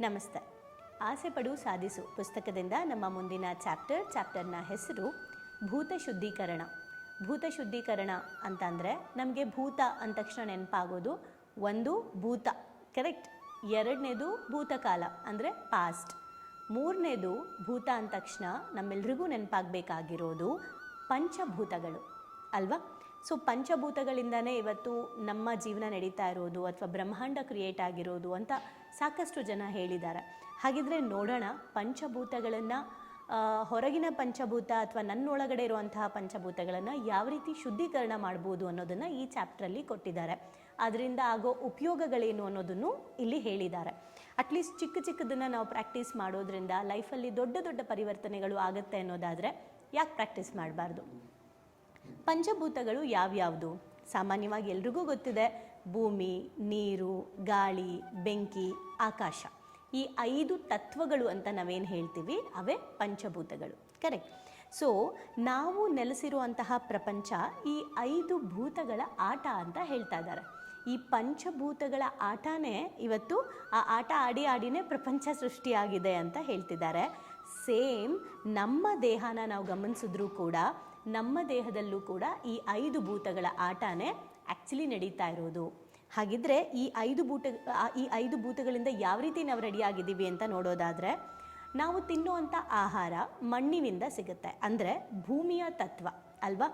ನಮಸ್ತೆ. ಆಸೆ ಪಡು, ಸಾಧಿಸು. ಪುಸ್ತಕದಿಂದ ನಮ್ಮ ಮುಂದಿನ ಚಾಪ್ಟರ್, ಚಾಪ್ಟರ್ನ ಹೆಸರು ಭೂತ ಶುದ್ಧೀಕರಣ. ಭೂತ ಶುದ್ಧೀಕರಣ ಅಂತಂದರೆ ನಮಗೆ ಭೂತ ಅಂದ ತಕ್ಷಣ ನೆನಪಾಗೋದು ಒಂದು ಭೂತ ಕರೆಕ್ಟ್ ಎರಡನೇದು ಭೂತಕಾಲ, ಅಂದರೆ ಪಾಸ್ಟ್ ಮೂರನೇದು ಭೂತ ಅಂದ ತಕ್ಷಣ ನಮ್ಮೆಲ್ರಿಗೂ ನೆನಪಾಗಬೇಕಾಗಿರೋದು ಪಂಚಭೂತಗಳು, ಅಲ್ವಾ? ಸೊ ಪಂಚಭೂತಗಳಿಂದನೇ ಇವತ್ತು ನಮ್ಮ ಜೀವನ ನಡೀತಾ ಇರೋದು ಅಥವಾ ಬ್ರಹ್ಮಾಂಡ ಕ್ರಿಯೇಟ್ ಆಗಿರೋದು ಅಂತ ಸಾಕಷ್ಟು ಜನ ಹೇಳಿದ್ದಾರೆ. ಹಾಗಿದ್ರೆ ನೋಡೋಣ ಪಂಚಭೂತಗಳನ್ನು ಹೊರಗಿನ ಪಂಚಭೂತ ಅಥವಾ ನನ್ನೊಳಗಡೆ ಇರುವಂತಹ ಪಂಚಭೂತಗಳನ್ನು ಯಾವ ರೀತಿ ಶುದ್ಧೀಕರಣ ಮಾಡ್ಬೋದು ಅನ್ನೋದನ್ನು ಈ ಚಾಪ್ಟ್ರಲ್ಲಿ ಕೊಟ್ಟಿದ್ದಾರೆ. ಅದರಿಂದ ಆಗೋ ಉಪಯೋಗಗಳೇನು ಅನ್ನೋದನ್ನು ಇಲ್ಲಿ ಹೇಳಿದ್ದಾರೆ. ಅಟ್ಲೀಸ್ಟ್ ಚಿಕ್ಕ ಚಿಕ್ಕದನ್ನು ನಾವು ಪ್ರಾಕ್ಟೀಸ್ ಮಾಡೋದ್ರಿಂದ ಲೈಫಲ್ಲಿ ದೊಡ್ಡ ದೊಡ್ಡ ಪರಿವರ್ತನೆಗಳು ಆಗುತ್ತೆ ಅನ್ನೋದಾದರೆ ಯಾಕೆ ಪ್ರಾಕ್ಟೀಸ್ ಮಾಡಬಾರ್ದು? ಪಂಚಭೂತಗಳು ಯಾವ್ಯಾವುದು? ಸಾಮಾನ್ಯವಾಗಿ ಎಲ್ರಿಗೂ ಗೊತ್ತಿದೆ, ಭೂಮಿ, ನೀರು, ಗಾಳಿ, ಬೆಂಕಿ, ಆಕಾಶ. ಈ ಐದು ತತ್ವಗಳು ಅಂತ ನಾವೇನು ಹೇಳ್ತೀವಿ? ಅವೇ ಪಂಚಭೂತಗಳು. ಕರೆಕ್ಟ್ ಸೊ ನಾವು ನೆಲೆಸಿರುವಂತಹ ಪ್ರಪಂಚ ಈ ಐದು ಭೂತಗಳ ಆಟ ಅಂತ ಹೇಳ್ತಾ ಇದ್ದಾರೆ. ಈ ಪಂಚಭೂತಗಳ ಆಟನೇ ಇವತ್ತು ಆ ಆಟ ಆಡಿ ಆಡಿನೇ ಪ್ರಪಂಚ ಸೃಷ್ಟಿಯಾಗಿದೆ ಅಂತ ಹೇಳ್ತಿದ್ದಾರೆ. ಸೇಮ್ ನಮ್ಮ ದೇಹನ ನಾವು ಗಮನಿಸಿದ್ರೂ ಕೂಡ, ನಮ್ಮ ದೇಹದಲ್ಲೂ ಕೂಡ ಈ ಐದು ಭೂತಗಳ ಆಟನೇ ಆ್ಯಕ್ಚುಲಿ ನಡೀತಾ ಇರೋದು. ಹಾಗಿದ್ರೆ ಈ ಐದು ಭೂತ ಈ ಐದು ಭೂತಗಳಿಂದ ಯಾವ ರೀತಿ ನಾವು ರೆಡಿಯಾಗಿದ್ದೀವಿ ಅಂತ ನೋಡೋದಾದರೆ, ನಾವು ತಿನ್ನುವಂಥ ಆಹಾರ ಮಣ್ಣಿನಿಂದ ಸಿಗುತ್ತೆ. ಅಂದರೆ ಭೂಮಿಯ ತತ್ವ, ಅಲ್ವಾ?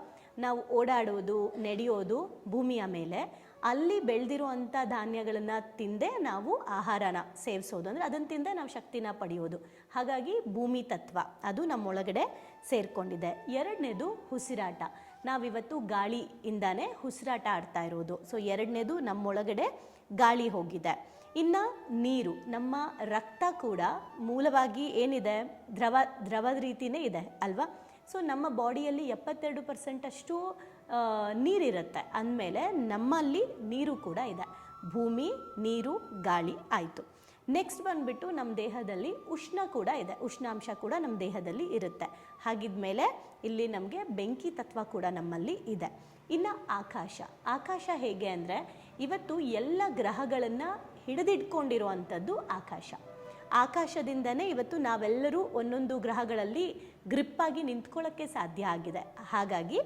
ನಾವು ಓಡಾಡೋದು, ನಡೆಯೋದು ಭೂಮಿಯ ಮೇಲೆ. ಅಲ್ಲಿ ಬೆಳೆದಿರುವಂಥ ಧಾನ್ಯಗಳನ್ನು ತಿಂದೇ ನಾವು ಆಹಾರನ ಸೇವಿಸೋದು. ಅಂದರೆ ಅದನ್ನು ತಿಂದೇ ನಾವು ಶಕ್ತಿನ ಪಡೆಯೋದು ಹಾಗಾಗಿ ಭೂಮಿ ತತ್ವ ಅದು ನಮ್ಮೊಳಗಡೆ ಸೇರಿಕೊಂಡಿದೆ. ಎರಡನೇದು ಉಸಿರಾಟ. ನಾವಿವತ್ತು ಗಾಳಿಯಿಂದಾನೇ ಉಸಿರಾಟ ಆಡ್ತಾ ಇರೋದು. ಸೊ ಎರಡನೇದು ನಮ್ಮೊಳಗಡೆ ಗಾಳಿ ಹೋಗಿದೆ. ಇನ್ನು ನೀರು. ನಮ್ಮ ರಕ್ತ ಕೂಡ ಮೂಲವಾಗಿ ಏನಿದೆ? ದ್ರವ ದ್ರವ ರೀತಿಯೇ ಇದೆ ಅಲ್ವಾ? ಸೊ ನಮ್ಮ ಬಾಡಿಯಲ್ಲಿ ಎಪ್ಪತ್ತೆರಡು ಪರ್ಸೆಂಟಷ್ಟು ನೀರಿರುತ್ತೆ. ಅಂದಮೇಲೆ ನಮ್ಮಲ್ಲಿ ನೀರು ಕೂಡ ಇದೆ. ಭೂಮಿ, ನೀರು, ಗಾಳಿ ಆಯಿತು. ನೆಕ್ಸ್ಟ್ ಬಂದುಬಿಟ್ಟು ನಮ್ಮ ದೇಹದಲ್ಲಿ ಉಷ್ಣ ಕೂಡ ಇದೆ. ಉಷ್ಣಾಂಶ ಕೂಡ ನಮ್ಮ ದೇಹದಲ್ಲಿ ಇರುತ್ತೆ. ಹಾಗಿದ್ಮೇಲೆ ಇಲ್ಲಿ ನಮಗೆ ಬೆಂಕಿ ತತ್ವ ಕೂಡ ನಮ್ಮಲ್ಲಿ ಇದೆ. ಇನ್ನು ಆಕಾಶ. ಆಕಾಶ ಹೇಗೆ ಅಂದರೆ, ಇವತ್ತು ಎಲ್ಲ ಗ್ರಹಗಳನ್ನು ಹಿಡಿದಿಟ್ಕೊಂಡಿರುವಂಥದ್ದು ಆಕಾಶ. ಆಕಾಶದಿಂದನೇ ಇವತ್ತು ನಾವೆಲ್ಲರೂ ಒಂದೊಂದು ಗ್ರಹಗಳಲ್ಲಿ ಗ್ರಿಪ್ಪಾಗಿ ನಿಂತ್ಕೊಳ್ಳೋಕ್ಕೆ ಸಾಧ್ಯ ಆಗಿದೆ. ಹಾಗಾಗಿ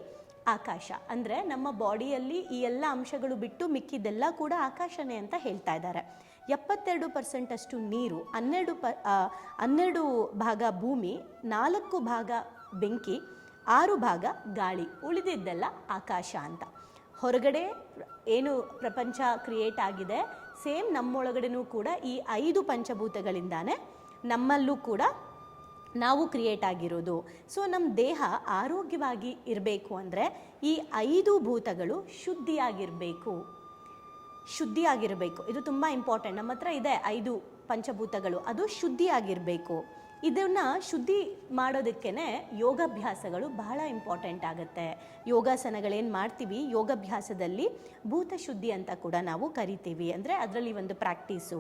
ಆಕಾಶ. ಅಂದರೆ ನಮ್ಮ ಬಾಡಿಯಲ್ಲಿ ಈ ಎಲ್ಲ ಅಂಶಗಳು ಬಿಟ್ಟು ಮಿಕ್ಕಿದ್ದೆಲ್ಲ ಕೂಡ ಆಕಾಶನೇ ಅಂತ ಹೇಳ್ತಾ ಇದ್ದಾರೆ. ಎಪ್ಪತ್ತೆರಡು ಪರ್ಸೆಂಟಷ್ಟು ನೀರು, ಹನ್ನೆರಡು ಪ ಹನ್ನೆರಡು ಭಾಗ ಭೂಮಿ, ನಾಲ್ಕು ಭಾಗ ಬೆಂಕಿ, ಆರು ಭಾಗ ಗಾಳಿ, ಉಳಿದಿದ್ದೆಲ್ಲ ಆಕಾಶ ಅಂತ. ಹೊರಗಡೆ ಏನು ಪ್ರಪಂಚ ಕ್ರಿಯೇಟ್ ಆಗಿದೆ, ಸೇಮ್ ನಮ್ಮೊಳಗಡೆನೂ ಕೂಡ ಈ ಐದು ಪಂಚಭೂತಗಳಿಂದಾನೇ ನಮ್ಮಲ್ಲೂ ಕೂಡ ನಾವು ಕ್ರಿಯೇಟ್ ಆಗಿರೋದು. ಸೊ ನಮ್ಮ ದೇಹ ಆರೋಗ್ಯವಾಗಿ ಇರಬೇಕು ಅಂದರೆ ಈ ಐದು ಭೂತಗಳು ಶುದ್ಧಿಯಾಗಿರಬೇಕು. ಶುದ್ಧಿಯಾಗಿರಬೇಕು. ಇದು ತುಂಬ ಇಂಪಾರ್ಟೆಂಟ್ ನಮ್ಮ ಹತ್ರ ಇದೆ ಐದು ಪಂಚಭೂತಗಳು. ಅದು ಶುದ್ಧಿಯಾಗಿರಬೇಕು. ಇದನ್ನು ಶುದ್ಧಿ ಮಾಡೋದಕ್ಕೇ ಯೋಗಾಭ್ಯಾಸಗಳು ಬಹಳ ಇಂಪಾರ್ಟೆಂಟ್ ಆಗುತ್ತೆ. ಯೋಗಾಸನಗಳೇನು ಮಾಡ್ತೀವಿ? ಯೋಗಾಭ್ಯಾಸದಲ್ಲಿ ಭೂತ ಶುದ್ಧಿ ಅಂತ ಕೂಡ ನಾವು ಕರಿತೀವಿ. ಅಂದರೆ ಅದರಲ್ಲಿ ಒಂದು ಪ್ರಾಕ್ಟೀಸು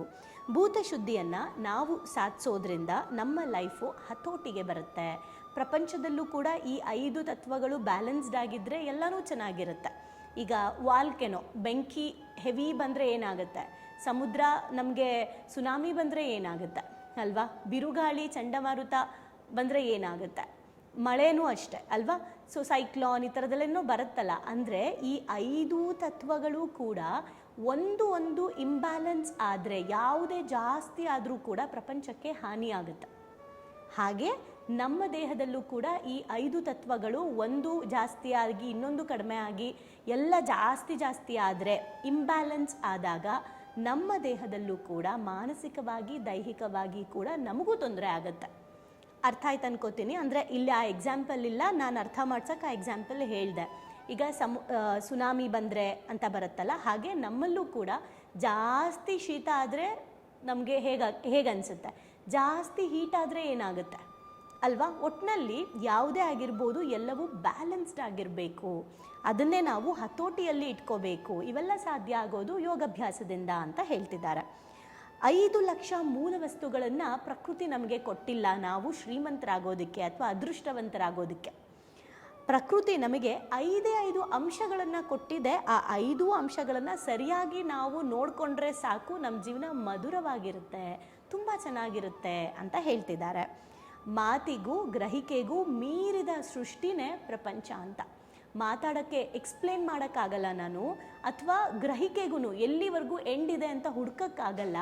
ಭೂತ ಶುದ್ಧಿಯನ್ನು ನಾವು ಸಾಧಿಸೋದ್ರಿಂದ ನಮ್ಮ ಲೈಫು ಹತೋಟಿಗೆ ಬರುತ್ತೆ. ಪ್ರಪಂಚದಲ್ಲೂ ಕೂಡ ಈ ಐದು ತತ್ವಗಳು ಬ್ಯಾಲೆನ್ಸ್ಡ್ ಆಗಿದ್ದರೆ ಎಲ್ಲನೂ ಚೆನ್ನಾಗಿರುತ್ತೆ. ಈಗ ವಾಲ್ಕೆನೋ, ಬೆಂಕಿ ಹೆವಿ ಬಂದರೆ ಏನಾಗುತ್ತೆ? ಸಮುದ್ರ ನಮಗೆ ಸುನಾಮಿ ಬಂದರೆ ಏನಾಗುತ್ತೆ? ಅಲ್ವಾ? ಬಿರುಗಾಳಿ, ಚಂಡಮಾರುತ ಬಂದರೆ ಏನಾಗುತ್ತೆ? ಮಳೆನೂ ಅಷ್ಟೆ, ಅಲ್ವಾ? ಸೊ ಸೈಕ್ಲಾನ್ ಈ ಥರದಲ್ಲೇನೋ ಬರುತ್ತಲ್ಲ. ಅಂದರೆ ಈ ಐದು ತತ್ವಗಳು ಕೂಡ ಒಂದು ಒಂದು ಇಂಬ್ಯಾಲೆನ್ಸ್ ಆದರೆ, ಯಾವುದೇ ಜಾಸ್ತಿ ಆದರೂ ಕೂಡ ಪ್ರಪಂಚಕ್ಕೆ ಹಾನಿಯಾಗುತ್ತೆ. ಹಾಗೆ ನಮ್ಮ ದೇಹದಲ್ಲೂ ಕೂಡ ಈ ಐದು ತತ್ವಗಳು ಒಂದು ಜಾಸ್ತಿ ಇನ್ನೊಂದು ಕಡಿಮೆ ಆಗಿ ಎಲ್ಲ ಜಾಸ್ತಿ ಜಾಸ್ತಿ ಆದರೆ ಇಂಬ್ಯಾಲೆನ್ಸ್ ಆದಾಗ ನಮ್ಮ ದೇಹದಲ್ಲೂ ಕೂಡ ಮಾನಸಿಕವಾಗಿ, ದೈಹಿಕವಾಗಿ ಕೂಡ ನಮಗೂ ತೊಂದರೆ ಆಗುತ್ತೆ. ಅರ್ಥ ಆಯ್ತು ಅನ್ಕೋತೀನಿ. ಅಂದರೆ ಇಲ್ಲಿ ಆ ಎಕ್ಸಾಂಪಲ್ ಇಲ್ಲ. ನಾನು ಅರ್ಥ ಮಾಡ್ಸೋಕೆ ಆ ಎಕ್ಸಾಂಪಲ್ ಹೇಳಿದೆ. ಈಗ ಸಮು ಸುನಾಮಿ ಬಂದರೆ ಅಂತ ಬರುತ್ತಲ್ಲ, ಹಾಗೆ ನಮ್ಮಲ್ಲೂ ಕೂಡ ಜಾಸ್ತಿ ಶೀತ ಆದರೆ ನಮಗೆ ಹೇಗ, ಹೇಗನ್ಸುತ್ತೆ? ಜಾಸ್ತಿ ಹೀಟ್ ಆದರೆ ಏನಾಗುತ್ತೆ? ಅಲ್ವಾ? ಒಟ್ಟಿನಲ್ಲಿ ಯಾವುದೇ ಆಗಿರ್ಬೋದು ಎಲ್ಲವೂ ಬ್ಯಾಲೆನ್ಸ್ಡ್ ಆಗಿರಬೇಕು. ಅದನ್ನೇ ನಾವು ಹತೋಟಿಯಲ್ಲಿ ಇಟ್ಕೋಬೇಕು. ಇವೆಲ್ಲ ಸಾಧ್ಯ ಆಗೋದು ಯೋಗಾಭ್ಯಾಸದಿಂದ ಅಂತ ಹೇಳ್ತಿದ್ದಾರೆ. ಐದು ಲಕ್ಷ ಮೂಲ ವಸ್ತುಗಳನ್ನು ಪ್ರಕೃತಿ ನಮಗೆ ಕೊಟ್ಟಿಲ್ಲ. ನಾವು ಶ್ರೀಮಂತರಾಗೋದಕ್ಕೆ ಅಥವಾ ಅದೃಷ್ಟವಂತರಾಗೋದಕ್ಕೆ. ಪ್ರಕೃತಿ ನಮಗೆ ಐದೇ ಐದು ಅಂಶಗಳನ್ನು ಕೊಟ್ಟಿದೆ. ಆ ಐದು ಅಂಶಗಳನ್ನು ಸರಿಯಾಗಿ ನಾವು ನೋಡಿಕೊಂಡ್ರೆ ಸಾಕು. ನಮ್ಮ ಜೀವನ ಮಧುರವಾಗಿರುತ್ತೆ. ತುಂಬ ಚೆನ್ನಾಗಿರುತ್ತೆ ಅಂತ ಹೇಳ್ತಿದ್ದಾರೆ. ಮಾತಿಗೂ ಗ್ರಹಿಕೆಗೂ ಮೀರಿದ ಸೃಷ್ಟಿನೇ ಪ್ರಪಂಚ ಅಂತ. ಮಾತಾಡೋಕ್ಕೆ ಎಕ್ಸ್ಪ್ಲೇನ್ ಮಾಡೋಕ್ಕಾಗಲ್ಲ ನಾನು, ಅಥವಾ ಗ್ರಹಿಕೆಗೂ ಎಲ್ಲಿವರೆಗೂ ಇದೆ ಅಂತ ಹುಡ್ಕೋಕ್ಕಾಗಲ್ಲ,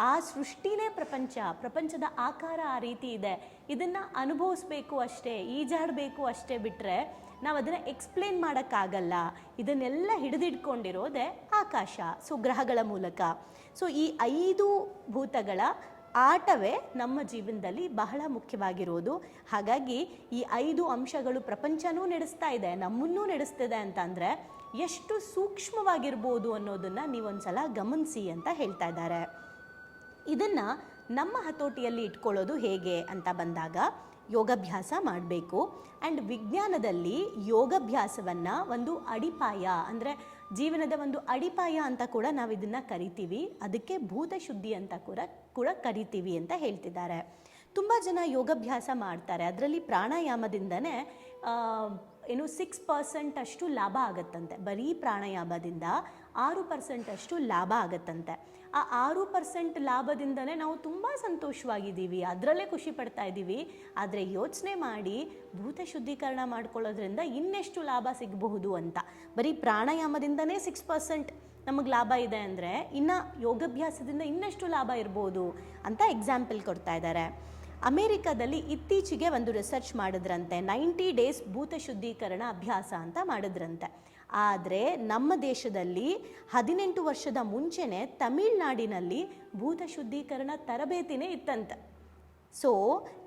ಆ ಸೃಷ್ಟಿನೇ ಪ್ರಪಂಚ, ಪ್ರಪಂಚದ ಆಕಾರ ಆ ರೀತಿ ಇದೆ. ಇದನ್ನು ಅನುಭವಿಸ್ಬೇಕು ಅಷ್ಟೇ, ಈಜಾಡಬೇಕು ಅಷ್ಟೇ ಬಿಟ್ಟರೆ ನಾವು ಅದನ್ನು ಎಕ್ಸ್ಪ್ಲೇನ್ ಮಾಡೋಕ್ಕಾಗಲ್ಲ. ಇದನ್ನೆಲ್ಲ ಹಿಡಿದಿಟ್ಕೊಂಡಿರೋದೆ ಆಕಾಶ ಸೊ ಗ್ರಹಗಳ ಮೂಲಕ. ಸೊ ಈ ಐದು ಭೂತಗಳ ಆಟವೇ ನಮ್ಮ ಜೀವನದಲ್ಲಿ ಬಹಳ ಮುಖ್ಯವಾಗಿರೋದು. ಹಾಗಾಗಿ ಈ ಐದು ಅಂಶಗಳು ಪ್ರಪಂಚನೂ ನಡೆಸ್ತಾ ಇದೆ, ನಮ್ಮನ್ನೂ ನಡೆಸ್ತಿದೆ ಅಂತ ಅಂದರೆ ಎಷ್ಟು ಸೂಕ್ಷ್ಮವಾಗಿರ್ಬೋದು ಅನ್ನೋದನ್ನು ನೀವೊಂದ್ಸಲ ಗಮನಿಸಿ ಅಂತ ಹೇಳ್ತಾ ಇದ್ದಾರೆ. ಇದನ್ನು ನಮ್ಮ ಹತೋಟಿಯಲ್ಲಿ ಇಟ್ಕೊಳ್ಳೋದು ಹೇಗೆ ಅಂತ ಬಂದಾಗ ಯೋಗಾಭ್ಯಾಸ ಮಾಡಬೇಕು. ಆ್ಯಂಡ್ ವಿಜ್ಞಾನದಲ್ಲಿ ಯೋಗಾಭ್ಯಾಸವನ್ನು ಒಂದು ಅಡಿಪಾಯ ಅಂದರೆ ಜೀವನದ ಒಂದು ಅಡಿಪಾಯ ಅಂತ ಕೂಡ ನಾವು ಇದನ್ನು ಕರಿತೀವಿ. ಅದಕ್ಕೆ ಭೂತ ಶುದ್ಧಿ ಅಂತ ಕೂಡ ಕೂಡ ಕರಿತೀವಿ ಅಂತ ಹೇಳ್ತಿದ್ದಾರೆ. ತುಂಬ ಜನ ಯೋಗಾಭ್ಯಾಸ ಮಾಡ್ತಾರೆ. ಅದರಲ್ಲಿ ಪ್ರಾಣಾಯಾಮದಿಂದನೇ ಏನು ಸಿಕ್ಸ್ ಪರ್ಸೆಂಟ್ ಅಷ್ಟು ಲಾಭ ಆಗತ್ತಂತೆ. ಬರೀ ಪ್ರಾಣಾಯಾಮದಿಂದ ಆರು ಪರ್ಸೆಂಟ್ ಅಷ್ಟು ಲಾಭ ಆಗತ್ತಂತೆ. ಆ ಆರು ಪರ್ಸೆಂಟ್ ಲಾಭದಿಂದಲೇ ನಾವು ತುಂಬ ಸಂತೋಷವಾಗಿದ್ದೀವಿ. ಅದರಲ್ಲೇ ಖುಷಿ ಪಡ್ತಾ ಇದ್ದೀವಿ. ಆದರೆ ಯೋಚನೆ ಮಾಡಿ ಭೂತ ಶುದ್ಧೀಕರಣ ಮಾಡ್ಕೊಳ್ಳೋದ್ರಿಂದ ಇನ್ನೆಷ್ಟು ಲಾಭ ಸಿಗಬಹುದು ಅಂತ. ಬರೀ ಪ್ರಾಣಾಯಾಮದಿಂದನೇ ಸಿಕ್ಸ್ ಪರ್ಸೆಂಟ್ ನಮಗೆ ಲಾಭ ಇದೆ ಅಂದರೆ ಇನ್ನು ಯೋಗಾಭ್ಯಾಸದಿಂದ ಇನ್ನಷ್ಟು ಲಾಭ ಇರ್ಬೋದು ಅಂತ ಎಕ್ಸಾಂಪಲ್ ಕೊಡ್ತಾ ಇದ್ದಾರೆ. ಅಮೇರಿಕಾದಲ್ಲಿ ಇತ್ತೀಚೆಗೆ ಒಂದು ರಿಸರ್ಚ್ ಮಾಡಿದ್ರಂತೆ. ನೈಂಟಿ ಡೇಸ್ ಭೂತ ಶುದ್ಧೀಕರಣ ಅಭ್ಯಾಸ ಅಂತ ಮಾಡಿದ್ರಂತೆ. ಆದರೆ ನಮ್ಮ ದೇಶದಲ್ಲಿ ಹದಿನೆಂಟು ವರ್ಷದ ಮುಂಚೆನೇ ತಮಿಳ್ನಾಡಿನಲ್ಲಿ ಭೂತ ಶುದ್ಧೀಕರಣ ತರಬೇತಿನೇ ಇತ್ತಂತೆ. ಸೊ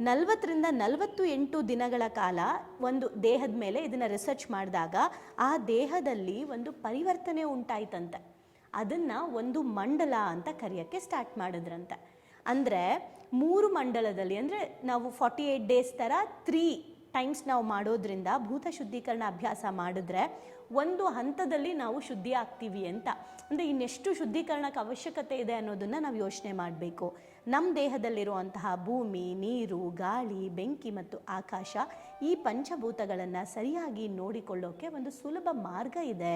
ನಲವತ್ತರಿಂದ ನಲವತ್ತು ಎಂಟು ದಿನಗಳ ಕಾಲ ಒಂದು ದೇಹದ ಮೇಲೆ ಇದನ್ನು ರಿಸರ್ಚ್ ಮಾಡಿದಾಗ ಆ ದೇಹದಲ್ಲಿ ಒಂದು ಪರಿವರ್ತನೆ ಉಂಟಾಯ್ತಂತೆ. ಅದನ್ನು ಒಂದು ಮಂಡಲ ಅಂತ ಕರೆಯೋಕ್ಕೆ ಸ್ಟಾರ್ಟ್ ಮಾಡಿದ್ರಂತೆ. ಅಂದರೆ ಮೂರು ಮಂಡಲದಲ್ಲಿ ಅಂದರೆ ನಾವು ಫಾರ್ಟಿ ಏಯ್ಟ್ ಡೇಸ್ ಥರ ತ್ರೀ ಟೈಮ್ಸ್ ನಾವು ಮಾಡೋದ್ರಿಂದ ಭೂತ ಶುದ್ಧೀಕರಣ ಅಭ್ಯಾಸ ಮಾಡಿದ್ರೆ ಒಂದು ಹಂತದಲ್ಲಿ ನಾವು ಶುದ್ಧಿ ಆಗ್ತೀವಿ ಅಂತ. ಅಂದರೆ ಇನ್ನೆಷ್ಟು ಶುದ್ಧೀಕರಣಕ್ಕೆ ಅವಶ್ಯಕತೆ ಇದೆ ಅನ್ನೋದನ್ನು ನಾವು ಯೋಚನೆ ಮಾಡಬೇಕು. ನಮ್ಮ ದೇಹದಲ್ಲಿರುವಂತಹ ಭೂಮಿ, ನೀರು, ಗಾಳಿ, ಬೆಂಕಿ ಮತ್ತು ಆಕಾಶ ಈ ಪಂಚಭೂತಗಳನ್ನು ಸರಿಯಾಗಿ ನೋಡಿಕೊಳ್ಳೋಕೆ ಒಂದು ಸುಲಭ ಮಾರ್ಗ ಇದೆ.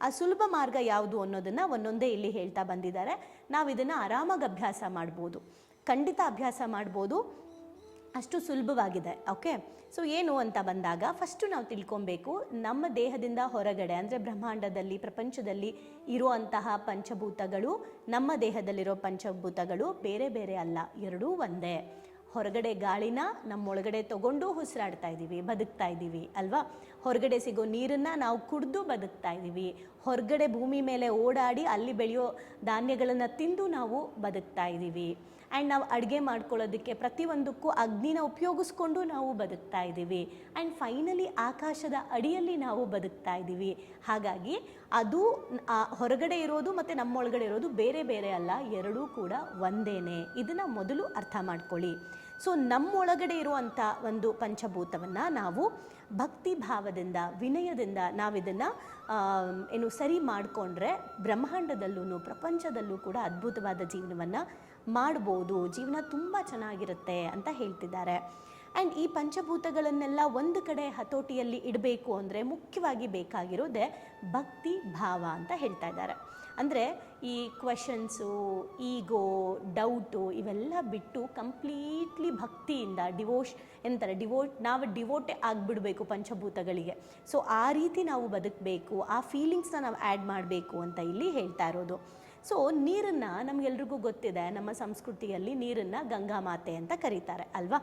ಆ ಸುಲಭ ಮಾರ್ಗ ಯಾವುದು ಅನ್ನೋದನ್ನು ಒಂದೊಂದೇ ಇಲ್ಲಿ ಹೇಳ್ತಾ ಬಂದಿದ್ದಾರೆ. ನಾವು ಇದನ್ನು ಆರಾಮಾಗಿ ಅಭ್ಯಾಸ ಮಾಡ್ಬೋದು. ಖಂಡಿತ ಅಭ್ಯಾಸ ಮಾಡ್ಬೋದು. ಅಷ್ಟು ಸುಲಭವಾಗಿದೆ ಓಕೆ ಸೊ ಏನು ಅಂತ ಬಂದಾಗ ಫಸ್ಟು ನಾವು ತಿಳ್ಕೊಬೇಕು, ನಮ್ಮ ದೇಹದಿಂದ ಹೊರಗಡೆ, ಅಂದರೆ ಬ್ರಹ್ಮಾಂಡದಲ್ಲಿ, ಪ್ರಪಂಚದಲ್ಲಿ ಇರುವಂತಹ ಪಂಚಭೂತಗಳು, ನಮ್ಮ ದೇಹದಲ್ಲಿರೋ ಪಂಚಭೂತಗಳು ಬೇರೆ ಬೇರೆ ಅಲ್ಲ, ಎರಡೂ ಒಂದೇ. ಹೊರಗಡೆ ಗಾಳಿನ ನಮ್ಮೊಳಗಡೆ ತಗೊಂಡು ಉಸಿರಾಡ್ತಾ ಇದ್ದೀವಿ, ಬದುಕ್ತಾ ಇದ್ದೀವಿ, ಅಲ್ವಾ? ಹೊರಗಡೆ ಸಿಗೋ ನೀರನ್ನು ನಾವು ಕುಡಿದು ಬದುಕ್ತಾ ಇದ್ದೀವಿ. ಹೊರಗಡೆ ಭೂಮಿ ಮೇಲೆ ಓಡಾಡಿ ಅಲ್ಲಿ ಬೆಳೆಯೋ ಧಾನ್ಯಗಳನ್ನು ತಿಂದು ನಾವು ಬದುಕ್ತಾ ಇದ್ದೀವಿ. ಆ್ಯಂಡ್ ನಾವು ಅಡುಗೆ ಮಾಡ್ಕೊಳ್ಳೋದಕ್ಕೆ ಪ್ರತಿಯೊಂದಕ್ಕೂ ಅಗ್ನಿನ ಉಪಯೋಗಿಸ್ಕೊಂಡು ನಾವು ಬದುಕ್ತಾ ಇದ್ದೀವಿ. ಆ್ಯಂಡ್ ಫೈನಲಿ ಆಕಾಶದ ಅಡಿಯಲ್ಲಿ ನಾವು ಬದುಕ್ತಾ ಇದ್ದೀವಿ. ಹಾಗಾಗಿ ಅದು ಹೊರಗಡೆ ಇರೋದು ಮತ್ತು ನಮ್ಮೊಳಗಡೆ ಇರೋದು ಬೇರೆ ಬೇರೆ ಅಲ್ಲ, ಎರಡೂ ಕೂಡ ಒಂದೇನೆ. ಇದನ್ನು ಮೊದಲು ಅರ್ಥ ಮಾಡ್ಕೊಳ್ಳಿ. ಸೊ ನಮ್ಮೊಳಗಡೆ ಇರುವಂಥ ಒಂದು ಪಂಚಭೂತವನ್ನು ನಾವು ಭಕ್ತಿ ಭಾವದಿಂದ ವಿನಯದಿಂದ ನಾವಿದನ್ನು ಏನು ಸರಿ ಮಾಡಿಕೊಂಡ್ರೆ ಬ್ರಹ್ಮಾಂಡದಲ್ಲೂ ಪ್ರಪಂಚದಲ್ಲೂ ಕೂಡ ಅದ್ಭುತವಾದ ಜೀವನವನ್ನು ಮಾಡ್ಬೋದು. ಜೀವನ ತುಂಬ ಚೆನ್ನಾಗಿರುತ್ತೆ ಅಂತ ಹೇಳ್ತಿದ್ದಾರೆ. ಆ್ಯಂಡ್ ಈ ಪಂಚಭೂತಗಳನ್ನೆಲ್ಲ ಒಂದು ಕಡೆ ಹತೋಟಿಯಲ್ಲಿ ಇಡಬೇಕು ಅಂದರೆ ಮುಖ್ಯವಾಗಿ ಬೇಕಾಗಿರೋದೇ ಭಕ್ತಿ ಭಾವ ಅಂತ ಹೇಳ್ತಾ ಇದ್ದಾರೆ. ಅಂದರೆ ಈ ಕ್ವೆಶನ್ಸು ಈಗೋ ಡೌಟು ಇವೆಲ್ಲ ಬಿಟ್ಟು ಕಂಪ್ಲೀಟ್ಲಿ ಭಕ್ತಿಯಿಂದ ಡಿವೋಶ್ ಎಂತಾರೆ. ಡಿವೋಟ್ ನಾವು ಡಿವೋಟೆ ಆಗಿಬಿಡಬೇಕು ಪಂಚಭೂತಗಳಿಗೆ. ಸೊ ಆ ರೀತಿ ನಾವು ಬದುಕಬೇಕು, ಆ ಫೀಲಿಂಗ್ಸ್ನ ನಾವು ಆ್ಯಡ್ ಮಾಡಬೇಕು ಅಂತ ಇಲ್ಲಿ ಹೇಳ್ತಾ ಇರೋದು. ಸೊ ನೀರನ್ನು ನಮಗೆಲ್ರಿಗೂ ಗೊತ್ತಿದೆ, ನಮ್ಮ ಸಂಸ್ಕೃತಿಯಲ್ಲಿ ನೀರನ್ನು ಗಂಗಾ ಮಾತೆ ಅಂತ ಕರೀತಾರೆ, ಅಲ್ವಾ?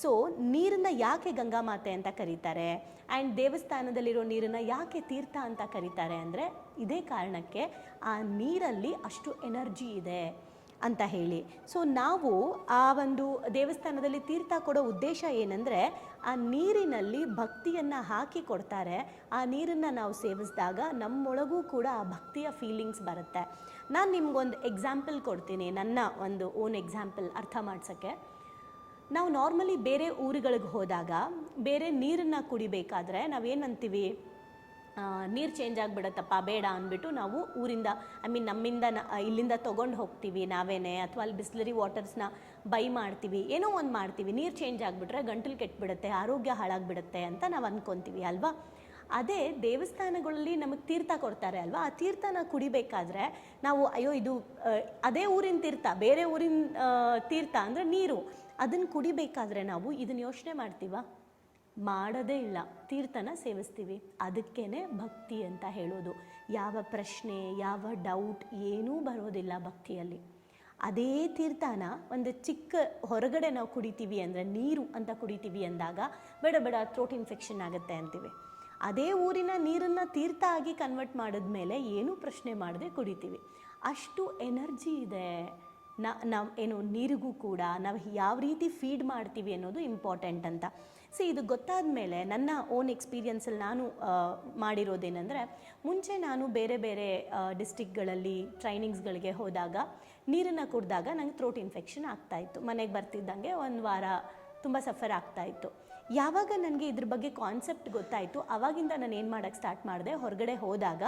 ಸೊ ನೀರನ್ನು ಯಾಕೆ ಗಂಗಾ ಮಾತೆ ಅಂತ ಕರೀತಾರೆ? ಆ್ಯಂಡ್ ದೇವಸ್ಥಾನದಲ್ಲಿರೋ ನೀರನ್ನು ಯಾಕೆ ತೀರ್ಥ ಅಂತ ಕರೀತಾರೆ ಅಂದರೆ ಇದೇ ಕಾರಣಕ್ಕೆ ಆ ನೀರಲ್ಲಿ ಅಷ್ಟು ಎನರ್ಜಿ ಇದೆ ಅಂತ ಹೇಳಿ. ಸೊ ನಾವು ಆ ಒಂದು ದೇವಸ್ಥಾನದಲ್ಲಿ ತೀರ್ಥ ಕೊಡೋ ಉದ್ದೇಶ ಏನಂದರೆ ಆ ನೀರಿನಲ್ಲಿ ಭಕ್ತಿಯನ್ನು ಹಾಕಿ ಕೊಡ್ತಾರೆ. ಆ ನೀರನ್ನು ನಾವು ಸೇವಿಸಿದಾಗ ನಮ್ಮೊಳಗೂ ಕೂಡ ಆ ಭಕ್ತಿಯ ಫೀಲಿಂಗ್ಸ್ ಬರುತ್ತೆ. ನಾನು ನಿಮ್ಗೊಂದು ಎಕ್ಸಾಂಪಲ್ ಕೊಡ್ತೀನಿ, ನನ್ನ ಒಂದು ಓನ್ ಎಕ್ಸಾಂಪಲ್ ಅರ್ಥ ಮಾಡ್ಸೋಕ್ಕೆ. ನಾವು ನಾರ್ಮಲಿ ಬೇರೆ ಊರುಗಳಿಗೆ ಹೋದಾಗ ಬೇರೆ ನೀರನ್ನು ಕುಡಿಬೇಕಾದ್ರೆ ನಾವೇನಂತೀವಿ ನೀರು ಚೇಂಜ್ ಆಗಿಬಿಡತ್ತಪ್ಪ, ಬೇಡ ಅಂದ್ಬಿಟ್ಟು ನಾವು ಊರಿಂದ ಐ ಮೀನ್ ನಮ್ಮಿಂದ ಇಲ್ಲಿಂದ ತೊಗೊಂಡು ಹೋಗ್ತೀವಿ ನಾವೇನೆ, ಅಥವಾ ಅಲ್ಲಿ ಬಿಸ್ಲರಿ ವಾಟರ್ಸ್ನ ಬೈ ಮಾಡ್ತೀವಿ, ಏನೋ ಒಂದು ಮಾಡ್ತೀವಿ, ನೀರು ಚೇಂಜ್ ಆಗಿಬಿಟ್ರೆ ಗಂಟಲು ಕೆಟ್ಟುಬಿಡುತ್ತೆ ಆರೋಗ್ಯ ಹಾಳಾಗ್ಬಿಡುತ್ತೆ ಅಂತ ನಾವು ಅಂದ್ಕೊತೀವಿ ಅಲ್ವಾ? ಅದೇ ದೇವಸ್ಥಾನಗಳಲ್ಲಿ ನಮಗೆ ತೀರ್ಥ ಕೊಡ್ತಾರೆ, ಅಲ್ವಾ? ಆ ತೀರ್ಥನ ಕುಡಿಬೇಕಾದ್ರೆ ನಾವು, ಅಯ್ಯೋ ಇದು ಅದೇ ಊರಿನ ತೀರ್ಥ, ಬೇರೆ ಊರಿನ ತೀರ್ಥ ಅಂದರೆ ನೀರು. ಅದನ್ನು ಕುಡಿಬೇಕಾದ್ರೆ ನಾವು ಇದನ್ನು ಯೋಚನೆ ಮಾಡ್ತೀವಾ? ಮಾಡೋದೇ ಇಲ್ಲ. ತೀರ್ಥನ ಸೇವಿಸ್ತೀವಿ. ಅದಕ್ಕೇ ಭಕ್ತಿ ಅಂತ ಹೇಳೋದು. ಯಾವ ಪ್ರಶ್ನೆ, ಯಾವ ಡೌಟ್ ಏನೂ ಬರೋದಿಲ್ಲ ಭಕ್ತಿಯಲ್ಲಿ. ಅದೇ ತೀರ್ಥನ ಒಂದು ಚಿಕ್ಕ ಹೊರಗಡೆ ನಾವು ಕುಡಿತೀವಿ ಅಂದರೆ ನೀರು ಅಂತ ಕುಡಿತೀವಿ ಅಂದಾಗ ಬೇಡ ಬೇಡ ಥ್ರೋಟ್ ಇನ್ಫೆಕ್ಷನ್ ಆಗುತ್ತೆ ಅಂತೀವಿ. ಅದೇ ಊರಿನ ನೀರನ್ನು ತೀರ್ಥ ಆಗಿ ಕನ್ವರ್ಟ್ ಮಾಡಿದ್ಮೇಲೆ ಏನೂ ಪ್ರಶ್ನೆ ಮಾಡದೆ ಕುಡಿತೀವಿ. ಅಷ್ಟು ಎನರ್ಜಿ ಇದೆ. ನ ನಾವು ಏನು ನೀರಿಗೂ ಕೂಡ ನಾವು ಯಾವ ರೀತಿ ಫೀಡ್ ಮಾಡ್ತೀವಿ ಅನ್ನೋದು ಇಂಪಾರ್ಟೆಂಟ್ ಅಂತ. ಸೊ ಇದು ಗೊತ್ತಾದ ಮೇಲೆ ನನ್ನ ಓನ್ ಎಕ್ಸ್ಪೀರಿಯನ್ಸಲ್ಲಿ ನಾನು ಮಾಡಿರೋದೇನೆಂದರೆ ಮುಂಚೆ ನಾನು ಬೇರೆ ಬೇರೆ ಡಿಸ್ಟಿಕ್ಗಳಲ್ಲಿ ಟ್ರೈನಿಂಗ್ಸ್ಗಳಿಗೆ ಹೋದಾಗ ನೀರನ್ನು ಕುಡಿದಾಗ ನನಗೆ ಥ್ರೋಟ್ ಇನ್ಫೆಕ್ಷನ್ ಆಗ್ತಾಯಿತ್ತು ಮನೆಗೆ ಬರ್ತಿದ್ದಂಗೆ ಒಂದು ವಾರ ತುಂಬ ಸಫರ್ ಆಗ್ತಾಯಿತ್ತು ಯಾವಾಗ ನನಗೆ ಇದ್ರ ಬಗ್ಗೆ ಕಾನ್ಸೆಪ್ಟ್ ಗೊತ್ತಾಯಿತು ಆವಾಗಿಂದ ನಾನು ಏನು ಮಾಡೋಕ್ಕೆ ಸ್ಟಾರ್ಟ್ ಮಾಡಿದೆ, ಹೊರಗಡೆ ಹೋದಾಗ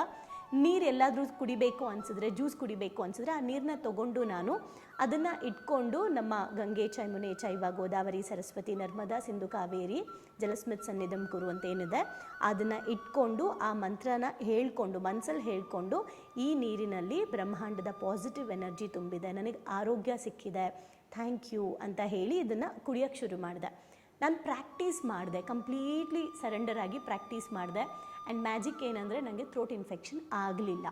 ನೀರು ಎಲ್ಲಾದರೂ ಕುಡಿಬೇಕು ಅನಿಸಿದ್ರೆ, ಜ್ಯೂಸ್ ಕುಡಿಬೇಕು ಅನಿಸಿದ್ರೆ ಆ ನೀರನ್ನ ತಗೊಂಡು ನಾನು ಅದನ್ನು ಇಟ್ಕೊಂಡು ನಮ್ಮ ಗಂಗೆ ಚೈಮುನೆ ಚೈವ ಗೋದಾವರಿ ಸರಸ್ವತಿ ನರ್ಮದಾ ಸಿಂಧು ಕಾವೇರಿ ಜಲಸ್ಮಿತ್ ಸನ್ನಿಧಂ ಕುರು ಅಂತ ಏನಿದೆ ಅದನ್ನು ಇಟ್ಕೊಂಡು ಆ ಮಂತ್ರನ ಹೇಳ್ಕೊಂಡು ಮನಸ್ಸಲ್ಲಿ ಹೇಳ್ಕೊಂಡು ಈ ನೀರಿನಲ್ಲಿ ಬ್ರಹ್ಮಾಂಡದ ಪಾಸಿಟಿವ್ ಎನರ್ಜಿ ತುಂಬಿದೆ. ನನಗೆ ಆರೋಗ್ಯ ಸಿಕ್ಕಿದೆ. ಥ್ಯಾಂಕ್ ಯು ಅಂತ ಹೇಳಿ ಇದನ್ನು ಕುಡಿಯೋಕ್ಕೆ ಶುರು ಮಾಡಿದೆ. ನಾನು ಪ್ರಾಕ್ಟೀಸ್ ಮಾಡಿದೆ, ಕಂಪ್ಲೀಟ್ಲಿ ಸರೆಂಡರ್ ಆಗಿ ಪ್ರಾಕ್ಟೀಸ್ ಮಾಡಿದೆ. ಆ್ಯಂಡ್ ಮ್ಯಾಜಿಕ್ ಏನಂದರೆ ನನಗೆ ಥ್ರೋಟ್ ಇನ್ಫೆಕ್ಷನ್ ಆಗಲಿಲ್ಲ.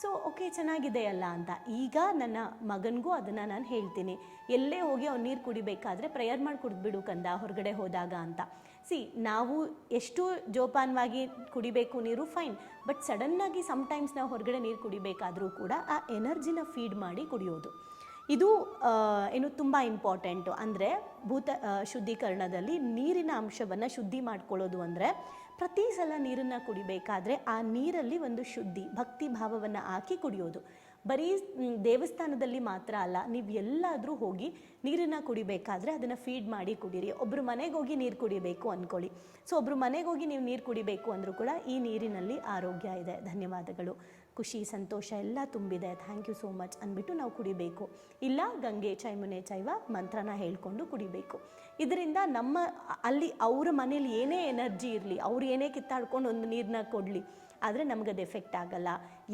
ಸೊ ಓಕೆ ಚೆನ್ನಾಗಿದೆ ಅಲ್ಲ ಅಂತ. ಈಗ ನನ್ನ ಮಗನಿಗೂ ಅದನ್ನು ನಾನು ಹೇಳ್ತೀನಿ. ಎಲ್ಲೇ ಹೋಗಿ ಅವ್ನು ನೀರು ಕುಡಿಬೇಕಾದ್ರೆ ಪ್ರೇಯರ್ ಮಾಡಿ ಕುಡಿದ್ಬಿಡು ಕಂದ, ಹೊರಗಡೆ ಹೋದಾಗ ಅಂತ. ಸಿ ನಾವು ಎಷ್ಟು ಜೋಪಾನವಾಗಿ ಕುಡಿಬೇಕು ನೀರು ಫೈನ್ ಬಟ್ ಸಡನ್ನಾಗಿ ಸಮ್ಟೈಮ್ಸ್ ನಾವು ಹೊರಗಡೆ ನೀರು ಕುಡಿಬೇಕಾದರೂ ಕೂಡ ಆ ಎನರ್ಜಿನ ಫೀಡ್ ಮಾಡಿ ಕುಡಿಯೋದು. ಇದು ಏನು ತುಂಬ ಇಂಪಾರ್ಟೆಂಟು ಅಂದರೆ ಭೂತ ಶುದ್ಧೀಕರಣದಲ್ಲಿ ನೀರಿನ ಅಂಶವನ್ನು ಶುದ್ಧಿ ಮಾಡ್ಕೊಳ್ಳೋದು ಅಂದರೆ ಪ್ರತಿ ಸಲ ನೀರನ್ನು ಕುಡಿಬೇಕಾದ್ರೆ ಆ ನೀರಲ್ಲಿ ಒಂದು ಶುದ್ಧಿ, ಭಕ್ತಿ ಭಾವವನ್ನು ಹಾಕಿ ಕುಡಿಯೋದು. ಬರೀ ದೇವಸ್ಥಾನದಲ್ಲಿ ಮಾತ್ರ ಅಲ್ಲ, ನೀವು ಎಲ್ಲಾದರೂ ಹೋಗಿ ನೀರನ್ನು ಕುಡಿಬೇಕಾದ್ರೆ ಅದನ್ನು ಫೀಡ್ ಮಾಡಿ ಕುಡೀರಿ. ಒಬ್ಬರು ಮನೆಗೆ ಹೋಗಿ ನೀರು ಕುಡಿಬೇಕು ಅಂದ್ಕೊಳ್ಳಿ ಸೊ ಒಬ್ಬರು ಮನೆಗೆ ಹೋಗಿ ನೀವು ನೀರು ಕುಡಿಬೇಕು ಅಂದರೂ ಕೂಡ ಈ ನೀರಿನಲ್ಲಿ ಆರೋಗ್ಯ ಇದೆ. ಧನ್ಯವಾದಗಳು. ಖುಷಿ, ಸಂತೋಷ ಎಲ್ಲ ತುಂಬಿದೆ. ಥ್ಯಾಂಕ್ ಯು ಸೋ ಮಚ್ ಅಂದ್ಬಿಟ್ಟು ನಾವು ಕುಡಿಬೇಕು. ಇಲ್ಲ, ಗಂಗೆ ಚೈಮುನೆ ಚೈವ ಮಂತ್ರನ ಹೇಳ್ಕೊಂಡು ಕುಡಿಬೇಕು. ಇದರಿಂದ ನಮ್ಮ ಅಲ್ಲಿ ಅವ್ರ ಮನೇಲಿ ಏನೇ ಎನರ್ಜಿ ಇರಲಿ, ಅವ್ರು ಏನೇ ಕಿತ್ತಾಡ್ಕೊಂಡು ಒಂದು ನೀರನ್ನ ಕೊಡಲಿ, ಆದರೆ ನಮ್ಗೆ ಅದು ಎಫೆಕ್ಟ್ ಆಗಲ್ಲ.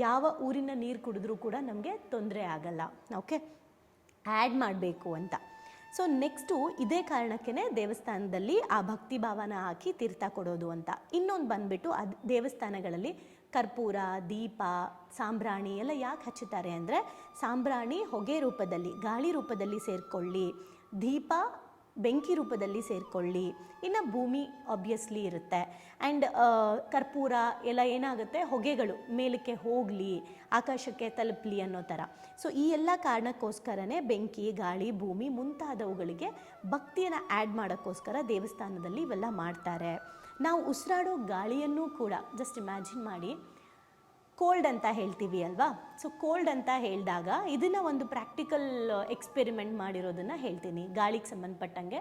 ಯಾವ ಊರಿನ ನೀರು ಕುಡಿದ್ರೂ ಕೂಡ ನಮಗೆ ತೊಂದರೆ ಆಗಲ್ಲ. ಓಕೆ ಆ್ಯಡ್ ಮಾಡಬೇಕು ಅಂತ. ಸೊ ನೆಕ್ಸ್ಟು ಇದೇ ಕಾರಣಕ್ಕೇ ದೇವಸ್ಥಾನದಲ್ಲಿ ಆ ಭಕ್ತಿ ಭಾವನ ಹಾಕಿ ತೀರ್ಥ ಕೊಡೋದು ಅಂತ. ಇನ್ನೊಂದು ಬಂದುಬಿಟ್ಟು ಅದು ದೇವಸ್ಥಾನಗಳಲ್ಲಿ ಕರ್ಪೂರ, ದೀಪ, ಸಾಂಬ್ರಾಣಿ ಎಲ್ಲ ಯಾಕೆ ಹಚ್ಚುತ್ತಾರೆ ಅಂದರೆ ಸಾಂಬ್ರಾಣಿ ಹೊಗೆ ರೂಪದಲ್ಲಿ, ಗಾಳಿ ರೂಪದಲ್ಲಿ ಸೇರಿಕೊಳ್ಳಿ, ದೀಪ ಬೆಂಕಿ ರೂಪದಲ್ಲಿ ಸೇರಿಕೊಳ್ಳಿ. ಇನ್ನು ಭೂಮಿ ಆಬ್ವಿಯಸ್ಲಿ ಇರುತ್ತೆ. ಆ್ಯಂಡ್ ಕರ್ಪೂರ ಎಲ್ಲ ಏನಾಗುತ್ತೆ? ಹೊಗೆಗಳು ಮೇಲಕ್ಕೆ ಹೋಗಲಿ, ಆಕಾಶಕ್ಕೆ ತಲುಪಲಿ ಅನ್ನೋ ಥರ. ಸೊ ಈ ಎಲ್ಲ ಕಾರಣಕ್ಕೋಸ್ಕರನೇ ಬೆಂಕಿ, ಗಾಳಿ, ಭೂಮಿ ಮುಂತಾದವುಗಳಿಗೆ ಭಕ್ತಿಯನ್ನು ಆ್ಯಡ್ ಮಾಡೋಕ್ಕೋಸ್ಕರ ದೇವಸ್ಥಾನದಲ್ಲಿ ಇವೆಲ್ಲ ಮಾಡ್ತಾರೆ. ನಾವು ಉಸಿರಾಡೋ ಗಾಳಿಯನ್ನು ಕೂಡ ಜಸ್ಟ್ ಇಮ್ಯಾಜಿನ್ ಮಾಡಿ ಕೋಲ್ಡ್ ಅಂತ ಹೇಳ್ತೀವಿ ಅಲ್ವಾ? ಸೊ ಕೋಲ್ಡ್ ಅಂತ ಹೇಳಿದಾಗ ಇದನ್ನು ಒಂದು ಪ್ರಾಕ್ಟಿಕಲ್ ಎಕ್ಸ್ಪೆರಿಮೆಂಟ್ ಮಾಡಿರೋದನ್ನು ಹೇಳ್ತೀನಿ. ಗಾಳಿಗೆ ಸಂಬಂಧಪಟ್ಟಂಗೆ.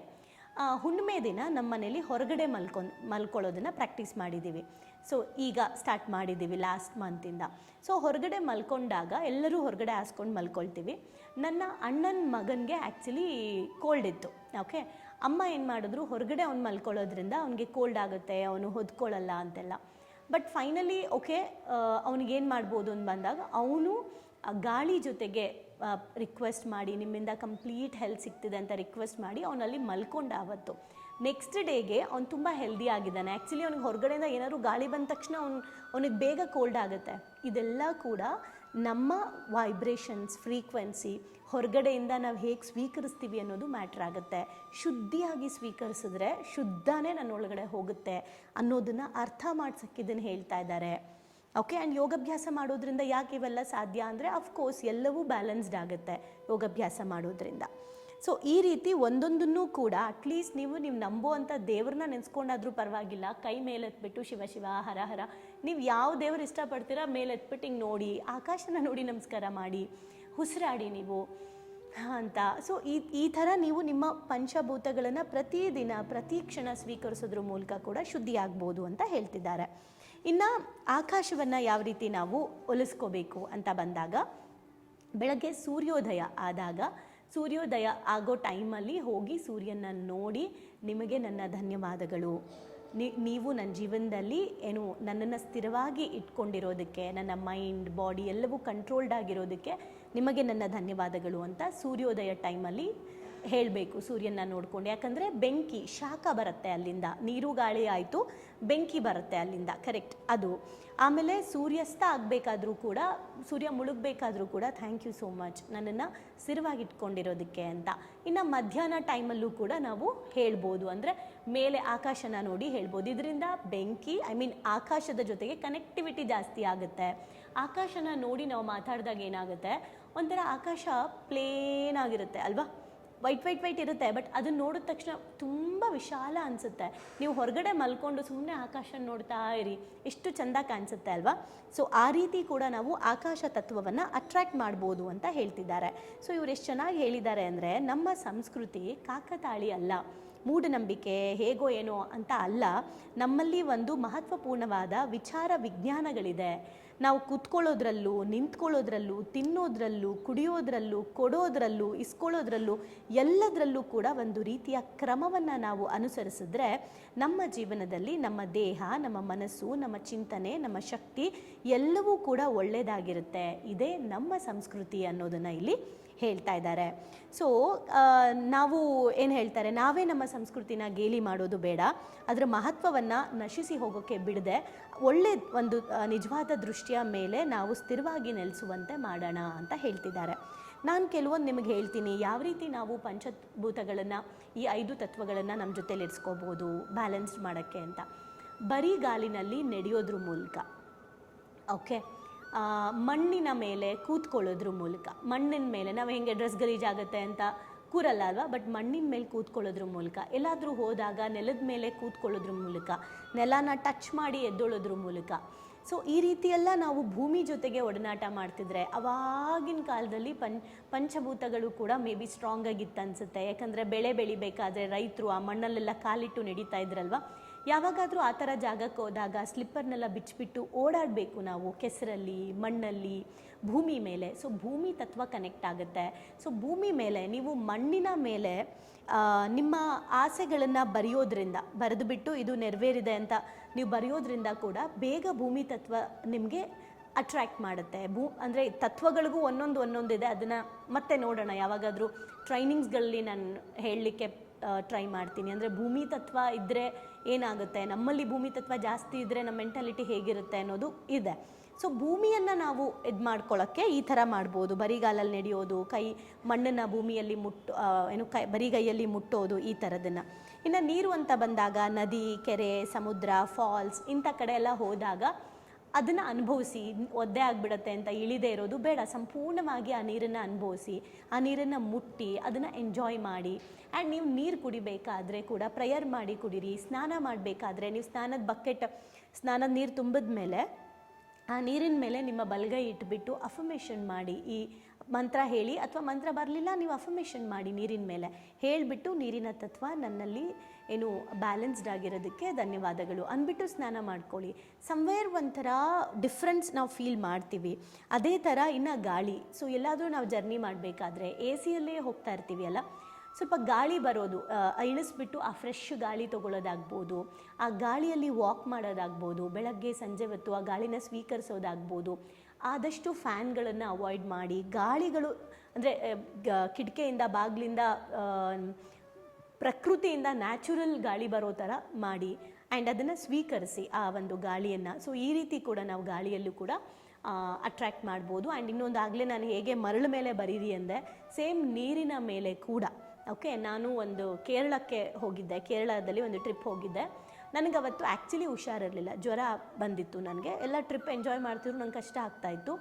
ಹುಣ್ಣಿಮೆ ದಿನ ನಮ್ಮ ಮನೇಲಿ ಹೊರಗಡೆ ಮಲ್ಕೊಂಡು ಮಲ್ಕೊಳ್ಳೋದನ್ನು ಪ್ರಾಕ್ಟೀಸ್ ಮಾಡಿದ್ದೀವಿ ಸೊ ಈಗ ಸ್ಟಾರ್ಟ್ ಮಾಡಿದ್ದೀವಿ ಲಾಸ್ಟ್ ಮಂತಿಂದ ಸೊ ಹೊರಗಡೆ ಮಲ್ಕೊಂಡಾಗ ಎಲ್ಲರೂ ಹೊರಗಡೆ ಹಾಸ್ಕೊಂಡು ಮಲ್ಕೊಳ್ತೀವಿ. ನನ್ನ ಅಣ್ಣನ ಮಗನಿಗೆ ಆ್ಯಕ್ಚುಲಿ ಕೋಲ್ಡ್ ಇತ್ತು ಓಕೆ ಅಮ್ಮ ಏನು ಮಾಡಿದ್ರು, ಹೊರಗಡೆ ಅವ್ನು ಮಲ್ಕೊಳ್ಳೋದ್ರಿಂದ ಅವನಿಗೆ ಕೋಲ್ಡ್ ಆಗುತ್ತೆ, ಅವನು ಹೊದ್ಕೊಳ್ಳಲ್ಲ ಅಂತೆಲ್ಲ. ಬಟ್ ಫೈನಲಿ ಓಕೆ ಅವನಿಗೇನು ಮಾಡ್ಬೋದು ಅಂತ ಬಂದಾಗ, ಅವನು ಗಾಳಿ ಜೊತೆಗೆ ರಿಕ್ವೆಸ್ಟ್ ಮಾಡಿ, ನಿಮ್ಮಿಂದ ಕಂಪ್ಲೀಟ್ ಹೆಲ್ತ್ ಸಿಗ್ತಿದೆ ಅಂತ ರಿಕ್ವೆಸ್ಟ್ ಮಾಡಿ ಅವನಲ್ಲಿ ಮಲ್ಕೊಂಡ ಆವತ್ತು ನೆಕ್ಸ್ಟ್ ಡೇಗೆ ಅವ್ನು ತುಂಬ ಹೆಲ್ದಿ ಆಗಿದ್ದಾನೆ. ಆ್ಯಕ್ಚುಲಿ ಅವ್ನಿಗೆ ಹೊರಗಡೆಯಿಂದ ಏನಾದ್ರು ಗಾಳಿ ಬಂದ ತಕ್ಷಣ ಅವ್ನು, ಅವನಿಗೆ ಬೇಗ ಕೋಲ್ಡ್ ಆಗುತ್ತೆ. ಇದೆಲ್ಲ ಕೂಡ ನಮ್ಮ ವೈಬ್ರೇಷನ್ಸ್ ಫ್ರೀಕ್ವೆನ್ಸಿ ಹೊರಗಡೆಯಿಂದ ನಾವು ಹೇಗೆ ಸ್ವೀಕರಿಸ್ತೀವಿ ಅನ್ನೋದು ಮ್ಯಾಟ್ರ್ ಆಗುತ್ತೆ. ಶುದ್ಧಿಯಾಗಿ ಸ್ವೀಕರಿಸಿದ್ರೆ ಶುದ್ಧನೇ ನನ್ನ ಒಳಗಡೆ ಹೋಗುತ್ತೆ ಅನ್ನೋದನ್ನು ಅರ್ಥ ಮಾಡ್ಸೋಕ್ಕೆ ಇದನ್ನು ಹೇಳ್ತಾ ಇದ್ದಾರೆ ಓಕೆ ಆ್ಯಂಡ್ ಯೋಗಾಭ್ಯಾಸ ಮಾಡೋದ್ರಿಂದ ಯಾಕೆ ಇವೆಲ್ಲ ಸಾಧ್ಯ ಅಂದರೆ ಅಫ್ಕೋರ್ಸ್ ಎಲ್ಲವೂ ಬ್ಯಾಲೆನ್ಸ್ಡ್ ಆಗುತ್ತೆ ಯೋಗಾಭ್ಯಾಸ ಮಾಡೋದ್ರಿಂದ. ಸೊ ಈ ರೀತಿ ಒಂದೊಂದನ್ನು ಕೂಡ ಅಟ್ಲೀಸ್ಟ್ ನೀವು ನೀವು ನಂಬುವಂಥ ದೇವ್ರನ್ನ ನೆನೆಸ್ಕೊಂಡಾದ್ರೂ ಪರವಾಗಿಲ್ಲ. ಕೈ ಮೇಲೆತ್ಬಿಟ್ಟು ಶಿವ ಶಿವ ಹರ ಹರ. ನೀವು ಯಾವ ದೇವ್ರು ಇಷ್ಟಪಡ್ತೀರಾ ಮೇಲೆತ್ಬಿಟ್ಟು ಹಿಂಗೆ ನೋಡಿ, ಆಕಾಶನ ನೋಡಿ ನಮಸ್ಕಾರ ಮಾಡಿ. ಉಸಿರಾಡಿ ನೀವು. ಅಂತ. ಸೊ ಈ ಈ ಥರ ನೀವು ನಿಮ್ಮ ಪಂಚಭೂತಗಳನ್ನು ಪ್ರತಿದಿನ ಪ್ರತಿ ಕ್ಷಣ ಸ್ವೀಕರಿಸೋದ್ರ ಮೂಲಕ ಕೂಡ ಶುದ್ಧಿ ಆಗ್ಬೋದು ಅಂತ ಹೇಳ್ತಿದ್ದಾರೆ. ಇನ್ನು ಆಕಾಶವನ್ನು ಯಾವ ರೀತಿ ನಾವು ಒಲಿಸ್ಕೋಬೇಕು ಅಂತ ಬಂದಾಗ, ಬೆಳಗ್ಗೆ ಸೂರ್ಯೋದಯ ಆದಾಗ, ಸೂರ್ಯೋದಯ ಆಗೋ ಟೈಮಲ್ಲಿ ಹೋಗಿ ಸೂರ್ಯನ ನೋಡಿ ನಿಮಗೆ ನನ್ನ ಧನ್ಯವಾದಗಳು. ನೀವು ನನ್ನ ಜೀವನದಲ್ಲಿ ಏನು ನನ್ನನ್ನು ಸ್ಥಿರವಾಗಿ ಇಟ್ಕೊಂಡಿರೋದಕ್ಕೆ, ನನ್ನ ಮೈಂಡ್ ಬಾಡಿ ಎಲ್ಲವೂ ಕಂಟ್ರೋಲ್ಡ್ ಆಗಿರೋದಕ್ಕೆ ನಿಮಗೆ ನನ್ನ ಧನ್ಯವಾದಗಳು ಅಂತ ಸೂರ್ಯೋದಯ ಟೈಮಲ್ಲಿ ಹೇಳಬೇಕು ಸೂರ್ಯನ ನೋಡ್ಕೊಂಡು. ಯಾಕಂದರೆ ಬೆಂಕಿ ಶಾಖ ಬರುತ್ತೆ ಅಲ್ಲಿಂದ. ನೀರು ಗಾಳಿ ಆಯಿತು, ಬೆಂಕಿ ಬರುತ್ತೆ ಅಲ್ಲಿಂದ. ಕರೆಕ್ಟ್ ಅದು. ಆಮೇಲೆ ಸೂರ್ಯಾಸ್ತ ಆಗಬೇಕಾದ್ರೂ ಕೂಡ, ಸೂರ್ಯ ಮುಳುಗಬೇಕಾದ್ರೂ ಕೂಡ ಥ್ಯಾಂಕ್ ಯು ಸೋ ಮಚ್ ನನ್ನನ್ನು ಸ್ಥಿರವಾಗಿಟ್ಕೊಂಡಿರೋದಕ್ಕೆ ಅಂತ. ಇನ್ನು ಮಧ್ಯಾಹ್ನ ಟೈಮಲ್ಲೂ ಕೂಡ ನಾವು ಹೇಳ್ಬೋದು. ಅಂದರೆ ಮೇಲೆ ಆಕಾಶನ ನೋಡಿ ಹೇಳ್ಬೋದು. ಇದರಿಂದ ಬೆಂಕಿ ಐ ಮೀನ್ ಆಕಾಶದ ಜೊತೆಗೆ ಕನೆಕ್ಟಿವಿಟಿ ಜಾಸ್ತಿ ಆಗುತ್ತೆ. ಆಕಾಶನ ನೋಡಿ ನಾವು ಮಾತಾಡಿದಾಗ ಏನಾಗುತ್ತೆ? ಒಂಥರ ಆಕಾಶ ಪ್ಲೇನ್ ಆಗಿರುತ್ತೆ ಅಲ್ವಾ? ವೈಟ್ ವೈಟ್ ವೈಟ್ ಇರುತ್ತೆ ಬಟ್ ಅದನ್ನ ನೋಡಿದ ತಕ್ಷಣ ತುಂಬ ವಿಶಾಲ ಅನಿಸುತ್ತೆ. ನೀವು ಹೊರಗಡೆ ಮಲ್ಕೊಂಡು ಸುಮ್ಮನೆ ಆಕಾಶ ನೋಡ್ತಾ ಇರಿ, ಎಷ್ಟು ಚೆಂದ ಕಾಣಿಸುತ್ತೆ ಅಲ್ವಾ? ಸೊ ಆ ರೀತಿ ಕೂಡ ನಾವು ಆಕಾಶ ತತ್ವವನ್ನು ಅಟ್ರ್ಯಾಕ್ಟ್ ಮಾಡ್ಬೋದು ಅಂತ ಹೇಳ್ತಿದ್ದಾರೆ. ಸೊ ಇವ್ರು ಎಷ್ಟು ಚೆನ್ನಾಗಿ ಹೇಳಿದ್ದಾರೆ ಅಂದರೆ, ನಮ್ಮ ಸಂಸ್ಕೃತಿ ಕಾಕತಾಳಿ ಅಲ್ಲ. ಮೂಢನಂಬಿಕೆ ಹೇಗೋ ಏನೋ ಅಂತ ಅಲ್ಲ, ನಮ್ಮಲ್ಲಿ ಒಂದು ಮಹತ್ವಪೂರ್ಣವಾದ ವಿಚಾರ ವಿಜ್ಞಾನಗಳಿದೆ. ನಾವು ಕೂತ್ಕೊಳ್ಳೋದ್ರಲ್ಲೂ, ನಿಂತ್ಕೊಳ್ಳೋದ್ರಲ್ಲೂ, ತಿನ್ನೋದ್ರಲ್ಲೂ, ಕುಡಿಯೋದ್ರಲ್ಲೂ, ಕೊಡೋದ್ರಲ್ಲೂ, ಇಸ್ಕೊಳ್ಳೋದ್ರಲ್ಲೂ ಎಲ್ಲದರಲ್ಲೂ ಕೂಡ ಒಂದು ರೀತಿಯ ಕ್ರಮವನ್ನು ನಾವು ಅನುಸರಿಸಿದ್ರೆ ನಮ್ಮ ಜೀವನದಲ್ಲಿ ನಮ್ಮ ದೇಹ, ನಮ್ಮ ಮನಸ್ಸು, ನಮ್ಮ ಚಿಂತನೆ, ನಮ್ಮ ಶಕ್ತಿ ಎಲ್ಲವೂ ಕೂಡ ಒಳ್ಳೆಯದಾಗಿರುತ್ತೆ ಇದೇ ನಮ್ಮ ಸಂಸ್ಕೃತಿ ಅನ್ನೋದನ್ನು ಇಲ್ಲಿ ಹೇಳ್ತಾ ಇದ್ದಾರೆ. ಸೊ ನಾವು ಏನು ಹೇಳ್ತಾರೆ, ನಾವೇ ನಮ್ಮ ಸಂಸ್ಕೃತಿನ ಗೇಲಿ ಮಾಡೋದು ಬೇಡ. ಅದರ ಮಹತ್ವವನ್ನು ನಶಿಸಿ ಹೋಗೋಕ್ಕೆ ಬಿಡದೆ. ಒಳ್ಳೆ ಒಂದು ನಿಜವಾದ ದೃಷ್ಟಿಯ ಮೇಲೆ ನಾವು ಸ್ಥಿರವಾಗಿ ನೆಲೆಸುವಂತೆ ಮಾಡೋಣ ಅಂತ ಹೇಳ್ತಿದ್ದಾರೆ. ನಾನು ಕೆಲವೊಂದು ನಿಮಗೆ ಹೇಳ್ತೀನಿ, ಯಾವ ರೀತಿ ನಾವು ಪಂಚಭೂತಗಳನ್ನು, ಈ ಐದು ತತ್ವಗಳನ್ನು ನಮ್ಮ ಜೊತೆಲಿ ಇರಿಸ್ಕೋಬೋದು ಬ್ಯಾಲೆನ್ಸ್ಡ್ ಮಾಡೋಕ್ಕೆ ಅಂತ. ಬರೀ ಗಾಲಿನಲ್ಲಿ ನಡೆಯೋದ್ರ ಮೂಲಕ. ಓಕೆ? ಮಣ್ಣಿನ ಮೇಲೆ ಕೂತ್ಕೊಳ್ಳೋದ್ರ ಮೂಲಕ, ಮಣ್ಣಿನ ಮೇಲೆ, ನಾವು ಹೆಂಗೆ ಡ್ರೆಸ್ ಗಲೀಜಾಗುತ್ತೆ ಅಂತ ಕೂರಲ್ಲ ಅಲ್ವಾ? ಬಟ್ ಮಣ್ಣಿನ ಮೇಲೆ ಕೂತ್ಕೊಳ್ಳೋದ್ರ ಮೂಲಕ, ಎಲ್ಲಾದರೂ ಹೋದಾಗ ನೆಲದ ಮೇಲೆ ಕೂತ್ಕೊಳ್ಳೋದ್ರ ಮೂಲಕ, ನೆಲನ ಟಚ್ ಮಾಡಿ ಎದ್ದೊಳೋದ್ರ ಮೂಲಕ. ಸೊ ಈ ರೀತಿಯೆಲ್ಲ ನಾವು ಭೂಮಿ ಜೊತೆಗೆ ಒಡನಾಟ ಮಾಡ್ತಿದ್ರೆ, ಅವಾಗಿನ ಕಾಲದಲ್ಲಿ ಪಂ, ಪಂಚಭೂತಗಳು ಕೂಡ ಮೇ ಬಿ ಸ್ಟ್ರಾಂಗ್ ಆಗಿತ್ತು ಅನ್ಸುತ್ತೆ. ಯಾಕಂದರೆ ಬೆಳೆ ಬೆಳಿಬೇಕಾದ್ರೆ ರೈತರು ಆ ಮಣ್ಣಲ್ಲೆಲ್ಲ ಕಾಲಿಟ್ಟು ನಡೀತಾ ಇದ್ರಲ್ವಾ? ಯಾವಾಗಾದರೂ ಆ ಥರ ಜಾಗಕ್ಕೆ ಹೋದಾಗ ಸ್ಲಿಪ್ಪರ್ನೆಲ್ಲ ಬಿಚ್ಚಿಬಿಟ್ಟು ಓಡಾಡಬೇಕು ನಾವು ಕೆಸರಲ್ಲಿ, ಮಣ್ಣಲ್ಲಿ, ಭೂಮಿ ಮೇಲೆ. ಸೊ ಭೂಮಿ ತತ್ವ ಕನೆಕ್ಟ್ ಆಗುತ್ತೆ. ಸೊ ಭೂಮಿ ಮೇಲೆ, ನೀವು ಮಣ್ಣಿನ ಮೇಲೆ ನಿಮ್ಮ ಆಸೆಗಳನ್ನು ಬರೆಯೋದ್ರಿಂದ ಬರೆದು ಬಿಟ್ಟು ಇದು ನೆರವೇರಿದೆ ಅಂತ ನೀವು ಬರೆಯೋದ್ರಿಂದ ಕೂಡ ಬೇಗ ಭೂಮಿ ತತ್ವ ನಿಮಗೆ ಅಟ್ರ್ಯಾಕ್ಟ್ ಮಾಡುತ್ತೆ. ಭೂ, ಅಂದರೆ ತತ್ವಗಳಿಗೂ ಒಂದೊಂದು ಒಂದೊಂದಿದೆ. ಅದನ್ನು ಮತ್ತೆ ನೋಡೋಣ. ಯಾವಾಗಾದರೂ ಟ್ರೈನಿಂಗ್ಸ್ಗಳಲ್ಲಿ ನಾನು ಹೇಳಲಿಕ್ಕೆ ಟ್ರೈ ಮಾಡ್ತೀನಿ. ಅಂದರೆ ಭೂಮಿ ತತ್ವ ಇದ್ದರೆ ಏನಾಗುತ್ತೆ? ನಮ್ಮಲ್ಲಿ ಭೂಮಿ ತತ್ವ ಜಾಸ್ತಿ ಇದ್ದರೆ ನಮ್ಮ ಮೆಂಟಾಲಿಟಿ ಹೇಗಿರುತ್ತೆ ಅನ್ನೋದು ಇದೆ. ಸೊ ಭೂಮಿಯನ್ನು ನಾವು ಇದು ಮಾಡ್ಕೊಳ್ಳೋಕ್ಕೆ ಈ ಥರ ಮಾಡ್ಬೋದು. ಬರಿಗಾಲಲ್ಲಿ ನಡೆಯೋದು, ಕೈ, ಮಣ್ಣನ್ನು ಭೂಮಿಯಲ್ಲಿ ಮುಟ್ಟು ಏನು ಕೈ, ಬರಿಗೈಯಲ್ಲಿ ಮುಟ್ಟೋದು ಈ ಥರದನ್ನು. ಇನ್ನು ನೀರು ಅಂತ ಬಂದಾಗ ನದಿ, ಕೆರೆ, ಸಮುದ್ರ ಫಾಲ್ಸ್ ಇಂಥ ಕಡೆ ಎಲ್ಲ ಹೋದಾಗ ಅದನ್ನು ಅನುಭವಿಸಿ, ಒದ್ದೆ ಆಗಿಬಿಡತ್ತೆ ಅಂತ ಇಳಿದೇ ಇರೋದು ಬೇಡ. ಸಂಪೂರ್ಣವಾಗಿ ಆ ನೀರನ್ನು ಅನುಭವಿಸಿ, ಆ ನೀರನ್ನು ಮುಟ್ಟಿ, ಅದನ್ನು ಎಂಜಾಯ್ ಮಾಡಿ. ಆ್ಯಂಡ್ ನೀವು ನೀರು ಕುಡಿಬೇಕಾದ್ರೆ ಕೂಡ ಪ್ರೇಯರ್ ಮಾಡಿ ಕುಡೀರಿ, ಸ್ನಾನ ಮಾಡಬೇಕಾದ್ರೆ ನೀವು ಸ್ನಾನದ ಬಕೆಟ್ ಸ್ನಾನದ ನೀರು ತುಂಬಿದ ಮೇಲೆ, ಆ ನೀರಿನ ಮೇಲೆ ನಿಮ್ಮ ಬಲಗೈ ಇಟ್ಬಿಟ್ಟು ಅಫಮೇಷನ್ ಮಾಡಿ. ಈ ಮಂತ್ರ ಹೇಳಿ, ಅಥವಾ ಮಂತ್ರ ಬರಲಿಲ್ಲ, ನೀವು ಅಫಮೇಷನ್ ಮಾಡಿ ನೀರಿನ ಮೇಲೆ. ಹೇಳಿಬಿಟ್ಟು ನೀರಿನ ತತ್ವ ನನ್ನಲ್ಲಿ ಏನು ಬ್ಯಾಲೆನ್ಸ್ಡ್ ಆಗಿರೋದಕ್ಕೆ ಧನ್ಯವಾದಗಳು. ಅಂದ್ಬಿಟ್ಟು ಸ್ನಾನ ಮಾಡ್ಕೊಳ್ಳಿ. ಸಮ್ವೇರ್ ಒಂಥರ ಡಿಫ್ರೆನ್ಸ್ ನಾವು ಫೀಲ್ ಮಾಡ್ತೀವಿ. ಅದೇ ಥರ ಇನ್ನು ಗಾಳಿ. ಸೊ ಎಲ್ಲಾದರೂ ನಾವು ಜರ್ನಿ ಮಾಡಬೇಕಾದ್ರೆ ಎ ಸಿಯಲ್ಲೇ ಹೋಗ್ತಾ ಇರ್ತೀವಿ ಅಲ್ಲ? ಸ್ವಲ್ಪ ಗಾಳಿ ಬರೋದು. ಇಳಿಸ್ಬಿಟ್ಟು ಆ ಫ್ರೆಶ್ ಗಾಳಿ ತಗೊಳ್ಳೋದಾಗ್ಬೋದು. ಆ ಗಾಳಿಯಲ್ಲಿ ವಾಕ್ ಮಾಡೋದಾಗ್ಬೋದು. ಬೆಳಗ್ಗೆ, ಸಂಜೆ ಹೊತ್ತು ಆ ಗಾಳಿನ ಸ್ವೀಕರಿಸೋದಾಗ್ಬೋದು. ಆದಷ್ಟು ಫ್ಯಾನ್ಗಳನ್ನು ಅವಾಯ್ಡ್ ಮಾಡಿ. ಗಾಳಿಗಳು ಅಂದರೆ ಕಿಟಕಿಯಿಂದ, ಬಾಗಿಲಿಂದ ಪ್ರಕೃತಿಯಿಂದ ನ್ಯಾಚುರಲ್ ಗಾಳಿ ಬರೋ ಥರ ಮಾಡಿ ಆ್ಯಂಡ್ ಅದನ್ನು ಸ್ವೀಕರಿಸಿ ಆ ಒಂದು ಗಾಳಿಯನ್ನು. ಸೊ ಈ ರೀತಿ ಕೂಡ ನಾವು ಗಾಳಿಯಲ್ಲೂ ಕೂಡ ಅಟ್ರ್ಯಾಕ್ಟ್ ಮಾಡ್ಬೋದು. ಆ್ಯಂಡ್ ಇನ್ನೊಂದು ಆಗಲೇ ನಾನು ಹೇಗೆ ಮರಳ ಮೇಲೆ ಬರೀರಿ ಅಂದೆ ಸೇಮ್ ನೀರಿನ ಮೇಲೆ ಕೂಡ. ಓಕೆ ನಾನು ಒಂದು ಕೇರಳಕ್ಕೆ ಹೋಗಿದ್ದೆ. ಕೇರಳದಲ್ಲಿ ಒಂದು ಟ್ರಿಪ್ ಹೋಗಿದ್ದೆ. ನನಗೆ ಅವತ್ತು ಆ್ಯಕ್ಚುಲಿ ಹುಷಾರಿರಲಿಲ್ಲ. ಜ್ವರ ಬಂದಿತ್ತು ನನಗೆ. ಎಲ್ಲ ಟ್ರಿಪ್ ಎಂಜಾಯ್ ಮಾಡ್ತಿದ್ರು. ನಂಗೆ ಕಷ್ಟ ಆಗ್ತಾಯಿತ್ತು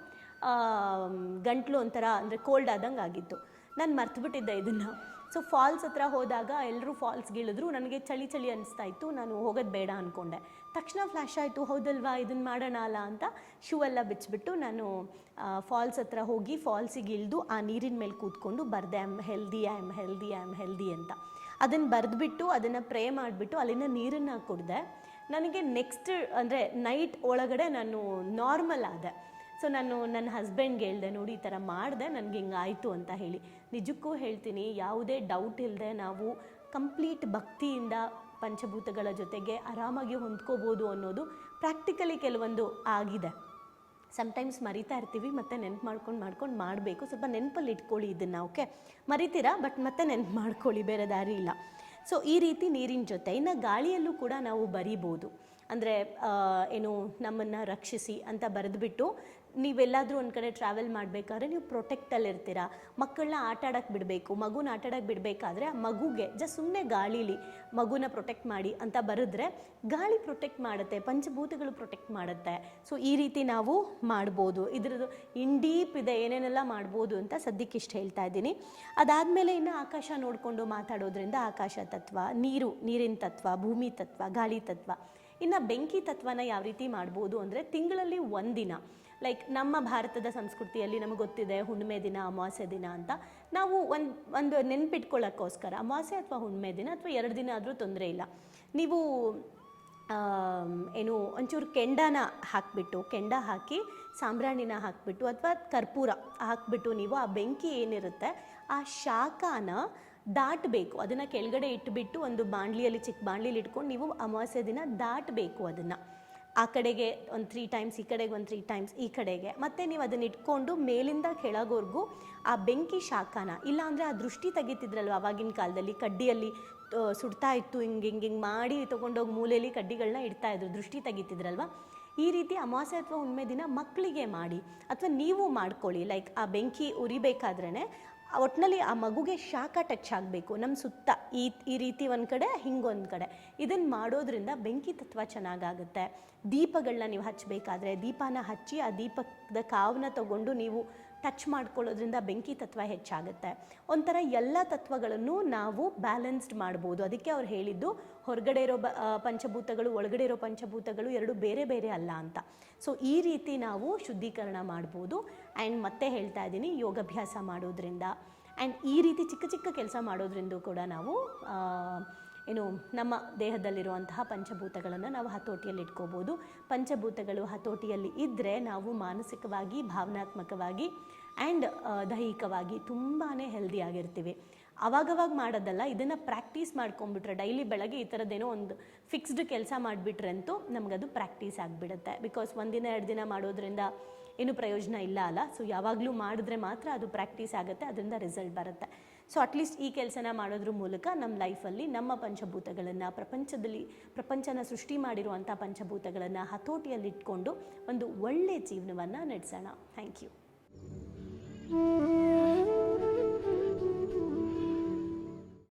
ಗಂಟ್ಲು ಒಂಥರ ಅಂದರೆ ಕೋಲ್ಡ್ ಆದಂಗೆ ಆಗಿತ್ತು. ನಾನು ಮರ್ತುಬಿಟ್ಟಿದ್ದೆ ಇದನ್ನು. ಸೊ ಫಾಲ್ಸ್ ಹತ್ರ ಹೋದಾಗ ಎಲ್ಲರೂ ಫಾಲ್ಸ್ಗೆ ಇಳಿದ್ರು ನನಗೆ ಚಳಿ ಚಳಿ ಅನಿಸ್ತಾ ಇತ್ತು ನಾನು ಹೋಗೋದು ಬೇಡ ಅಂದ್ಕೊಂಡೆ ತಕ್ಷಣ ಫ್ಲ್ಯಾಶ್ ಆಯಿತು. ಹೌದಲ್ವಾ? ಇದನ್ನು ಮಾಡೋಣ ಅಲ್ಲ ಅಂತ ಶೂ ಎಲ್ಲ ಬಿಚ್ಚಿಬಿಟ್ಟು ನಾನು ಫಾಲ್ಸ್ ಹತ್ರ ಹೋಗಿ ಫಾಲ್ಸಿಗೆ ಇಳಿದು ಆ ನೀರಿನ ಮೇಲೆ ಕೂತ್ಕೊಂಡು ಬರ್ದೆ am healthy I am healthy I am healthy ಅಂತ. ಅದನ್ನು ಬರೆದ್ಬಿಟ್ಟು, ಅದನ್ನು ಪ್ರೇ ಮಾಡಿಬಿಟ್ಟು ಅಲ್ಲಿನ ನೀರನ್ನು ಕುಡಿದೆ. ನನಗೆ ನೆಕ್ಸ್ಟ್ ಅಂದರೆ ನೈಟ್ ಒಳಗಡೆ ನಾನು ನಾರ್ಮಲ್ ಆದೆ. ಸೊ ನಾನು ನನ್ನ ಹಸ್ಬೆಂಡ್ಗೆ ಹೇಳಿದೆ, ನೋಡಿ, ಈ ಥರ ಮಾಡಿದೆ, ನನಗೆ ಹಿಂಗಾಯಿತು ಅಂತ ಹೇಳಿ. ನಿಜಕ್ಕೂ ಹೇಳ್ತೀನಿ, ಯಾವುದೇ ಡೌಟ್ ಇಲ್ಲದೆ ನಾವು ಕಂಪ್ಲೀಟ್ ಭಕ್ತಿಯಿಂದ ಪಂಚಭೂತಗಳ ಜೊತೆಗೆ ಆರಾಮಾಗಿ ಹೊಂದ್ಕೋಬೋದು ಅನ್ನೋದು ಪ್ರಾಕ್ಟಿಕಲಿ ಕೆಲವೊಂದು ಆಗಿದೆ. ಸಮ್ಟೈಮ್ಸ್ ಮರಿತಾ ಇರ್ತೀವಿ, ಮತ್ತೆ ನೆನ್ಪು ಮಾಡ್ಕೊಂಡು ಮಾಡ್ಕೊಂಡು ಮಾಡಬೇಕು. ಸ್ವಲ್ಪ ನೆನಪಲ್ಲಿ ಇಟ್ಕೊಳ್ಳಿ ಇದನ್ನು ಓಕೆ ಮರಿತೀರಾ? ಬಟ್ ಮತ್ತೆ ನೆನ್ಪು ಮಾಡ್ಕೊಳ್ಳಿ, ಬೇರೆ ದಾರಿ ಇಲ್ಲ. ಸೊ ಈ ರೀತಿ ನೀರಿನ ಜೊತೆ, ಇನ್ನು ಗಾಳಿಯಲ್ಲೂ ಕೂಡ ನಾವು ಬರಿಬೋದು. ಅಂದರೆ ಏನು ನಮ್ಮನ್ನು ರಕ್ಷಿಸಿ ಅಂತ ಬರೆದುಬಿಟ್ಟು ನೀವೆಲ್ಲಾದರೂ ಒಂದು ಕಡೆ ಟ್ರಾವೆಲ್ ಮಾಡಬೇಕಾದ್ರೆ ನೀವು ಪ್ರೊಟೆಕ್ಟಲ್ಲಿ ಇರ್ತೀರಾ? ಮಕ್ಕಳನ್ನ ಆಟ ಆಡೋಕ್ಕೆ ಬಿಡಬೇಕು, ಮಗುನ ಆಟ ಆಡೋಕ್ಕೆ ಬಿಡಬೇಕಾದ್ರೆ ಆ ಮಗುಗೆ ಜಸ್ಟ್ ಸುಮ್ಮನೆ ಗಾಳೀಲಿ ಮಗುನ ಪ್ರೊಟೆಕ್ಟ್ ಮಾಡಿ ಅಂತ ಬರೆದ್ರೆ ಗಾಳಿ ಪ್ರೊಟೆಕ್ಟ್ ಮಾಡುತ್ತೆ, ಪಂಚಭೂತಗಳು ಪ್ರೊಟೆಕ್ಟ್ ಮಾಡುತ್ತೆ. ಸೊ ಈ ರೀತಿ ನಾವು ಮಾಡ್ಬೋದು. ಇದ್ರದ್ದು ಇನ್ ಡೀಪ್ ಇದೆ, ಏನೇನೆಲ್ಲ ಮಾಡ್ಬೋದು ಅಂತ ಸದ್ಯಕ್ಕೆ ಇಷ್ಟು ಹೇಳ್ತಾ ಇದ್ದೀನಿ. ಅದಾದಮೇಲೆ ಇನ್ನು ಆಕಾಶ ನೋಡಿಕೊಂಡು ಮಾತಾಡೋದ್ರಿಂದ ಆಕಾಶ ತತ್ವ, ನೀರು, ನೀರಿನ ತತ್ವ, ಭೂಮಿ ತತ್ವ, ಗಾಳಿ ತತ್ವ. ಇನ್ನು ಬೆಂಕಿ ತತ್ವನ ಯಾವ ರೀತಿ ಮಾಡ್ಬೋದು ಅಂದರೆ ತಿಂಗಳಲ್ಲಿ ಒಂದಿನ. ಲೈಕ್ ನಮ್ಮ ಭಾರತದ ಸಂಸ್ಕೃತಿಯಲ್ಲಿ ನಮಗೆ ಗೊತ್ತಿದೆ ಹುಣ್ಣಿಮೆ ದಿನ, ಅಮಾವಾಸ್ಯೆ ದಿನ ಅಂತ. ನಾವು ಒಂದು ಒಂದು ನೆನ್ಪಿಟ್ಕೊಳ್ಳೋಕ್ಕೋಸ್ಕರ ಅಮಾವಾಸ್ಯೆ ಅಥವಾ ಹುಣ್ಣಿಮೆ ದಿನ ಅಥವಾ ಎರಡು ದಿನ ಆದರೂ ತೊಂದರೆ ಇಲ್ಲ. ನೀವು ಏನು ಒಂಚೂರು ಕೆಂಡನ ಹಾಕಿಬಿಟ್ಟು, ಕೆಂಡ ಹಾಕಿ ಸಾಂಬ್ರಾಣಿನ ಹಾಕಿಬಿಟ್ಟು ಅಥವಾ ಕರ್ಪೂರ ಹಾಕಿಬಿಟ್ಟು ನೀವು ಆ ಬೆಂಕಿ ಏನಿರುತ್ತೆ ಆ ಶಾಖನ ದಾಟಬೇಕು, ಅದನ್ನು ಕೆಳಗಡೆ ಇಟ್ಬಿಟ್ಟು ಒಂದು ಬಾಣಲಿಯಲ್ಲಿ ಚಿಕ್ಕ ಬಾಣಲಿಲಿ ಇಟ್ಕೊಂಡು ನೀವು ಅಮಾವಾಸ್ಯ ದಿನ ದಾಟಬೇಕು ಅದನ್ನು. ಆ ಕಡೆಗೆ ಒಂದು ತ್ರೀ ಟೈಮ್ಸ್ ಈ ಕಡೆಗೆ ಒಂದು ತ್ರೀ ಟೈಮ್ಸ್ ಈ ಕಡೆಗೆ. ಮತ್ತು ನೀವು ಅದನ್ನ ಇಟ್ಕೊಂಡು ಮೇಲಿಂದ ಕೆಳಗೋರ್ಗೂ ಆ ಬೆಂಕಿ ಶಾಖನ ಇಲ್ಲಾಂದರೆ ಆ ದೃಷ್ಟಿ ತೆಗಿತಿದ್ರಲ್ವ ಅವಾಗಿನ ಕಾಲದಲ್ಲಿ, ಕಡ್ಡಿಯಲ್ಲಿ ಸುಡ್ತಾ ಇತ್ತು, ಹಿಂಗೆ ಹಿಂಗೆ ಹಿಂಗೆ ಮಾಡಿ ತೊಗೊಂಡೋಗಿ ಮೂಲೆಯಲ್ಲಿ ಕಡ್ಡಿಗಳನ್ನ ಇಡ್ತಾ ಇದ್ರು, ದೃಷ್ಟಿ ತೆಗಿತಿದ್ರಲ್ವ? ಈ ರೀತಿ ಅಮಾವಾಸ್ಯೆ ಅಥವಾ ಹುಣ್ಣಿಮೆ ದಿನ ಮಕ್ಕಳಿಗೆ ಮಾಡಿ, ಅಥವಾ ನೀವು ಮಾಡ್ಕೊಳ್ಳಿ ಲೈಕ್ ಆ ಬೆಂಕಿ ಉರಿಬೇಕಾದ್ರೇ ಒಟ್ಟಿನಲ್ಲಿ ಆ ಮಗುಗೆ ಶಾಖ ಟಚ್ ಆಗಬೇಕು. ನಮ್ಮ ಸುತ್ತ ಈ ಈ ರೀತಿ ಒಂದು ಕಡೆ, ಹಿಂಗೊಂದು ಕಡೆ. ಇದನ್ನು ಮಾಡೋದ್ರಿಂದ ಬೆಂಕಿ ತತ್ವ ಚೆನ್ನಾಗಾಗುತ್ತೆ. ದೀಪಗಳನ್ನ ನೀವು ಹಚ್ಚಬೇಕಾದ್ರೆ ದೀಪನ ಹಚ್ಚಿ ಆ ದೀಪದ ಕಾವನ್ನ ತಗೊಂಡು ನೀವು ಟಚ್ ಮಾಡ್ಕೊಳ್ಳೋದ್ರಿಂದ ಬೆಂಕಿ ತತ್ವ ಹೆಚ್ಚಾಗುತ್ತೆ. ಒಂಥರ ಎಲ್ಲ ತತ್ವಗಳನ್ನು ನಾವು ಬ್ಯಾಲೆನ್ಸ್ಡ್ ಮಾಡ್ಬೋದು. ಅದಕ್ಕೆ ಅವ್ರು ಹೇಳಿದ್ದು ಹೊರಗಡೆ ಇರೋ ಬ ಪಂಚಭೂತಗಳು, ಒಳಗಡೆ ಇರೋ ಪಂಚಭೂತಗಳು ಎರಡು ಬೇರೆ ಬೇರೆ ಅಲ್ಲ ಅಂತ. ಸೊ ಈ ರೀತಿ ನಾವು ಶುದ್ಧೀಕರಣ ಮಾಡ್ಬೋದು. ಆ್ಯಂಡ್ ಮತ್ತೆ ಹೇಳ್ತಾ ಇದ್ದೀನಿ ಯೋಗಾಭ್ಯಾಸ ಮಾಡೋದ್ರಿಂದ. ಆ್ಯಂಡ್ ಈ ರೀತಿ ಚಿಕ್ಕ ಚಿಕ್ಕ ಕೆಲಸ ಮಾಡೋದ್ರಿಂದ ಕೂಡ ನಾವು ಏನು ನಮ್ಮ ದೇಹದಲ್ಲಿರುವಂತಹ ಪಂಚಭೂತಗಳನ್ನು ನಾವು ಹತೋಟಿಯಲ್ಲಿ ಇಟ್ಕೋಬೋದು. ಪಂಚಭೂತಗಳು ಹತೋಟಿಯಲ್ಲಿ ಇದ್ದರೆ ನಾವು ಮಾನಸಿಕವಾಗಿ, ಭಾವನಾತ್ಮಕವಾಗಿ ಆ್ಯಂಡ್ ದೈಹಿಕವಾಗಿ ತುಂಬಾ ಹೆಲ್ದಿಯಾಗಿರ್ತೀವಿ ಅವಾಗವಾಗ ಮಾಡೋದಲ್ಲ, ಇದನ್ನು ಪ್ರಾಕ್ಟೀಸ್ ಮಾಡ್ಕೊಂಬಿಟ್ರೆ ಡೈಲಿ ಬೆಳಗ್ಗೆ ಈ ಥರದ್ದೇನೋ ಒಂದು ಫಿಕ್ಸ್ಡ್ ಕೆಲಸ ಮಾಡಿಬಿಟ್ರೆ ಅಂತೂ ನಮಗದು ಪ್ರಾಕ್ಟೀಸ್ ಆಗಿಬಿಡುತ್ತೆ. ಬಿಕಾಸ್ ಒಂದಿನ ಎರಡು ದಿನ ಮಾಡೋದ್ರಿಂದ ಏನು ಪ್ರಯೋಜನ ಇಲ್ಲ ಅಲ್ಲ. ಸೊ ಯಾವಾಗಲೂ ಮಾಡಿದ್ರೆ ಮಾತ್ರ ಅದು ಪ್ರಾಕ್ಟೀಸ್ ಆಗುತ್ತೆ, ಅದರಿಂದ ರಿಸಲ್ಟ್ ಬರುತ್ತೆ. ಸೊ ಅಟ್ಲೀಸ್ಟ್ ಈ ಕೆಲಸನ ಮಾಡೋದ್ರ ಮೂಲಕ ನಮ್ಮ ಲೈಫಲ್ಲಿ ನಮ್ಮ ಪಂಚಭೂತಗಳನ್ನು, ಪ್ರಪಂಚದಲ್ಲಿ, ಪ್ರಪಂಚನ ಸೃಷ್ಟಿ ಮಾಡಿರುವಂಥ ಪಂಚಭೂತಗಳನ್ನು ಹತೋಟಿಯಲ್ಲಿಟ್ಕೊಂಡು ಒಂದು ಒಳ್ಳೆಯ ಜೀವನವನ್ನು ನಡೆಸೋಣ. Thank you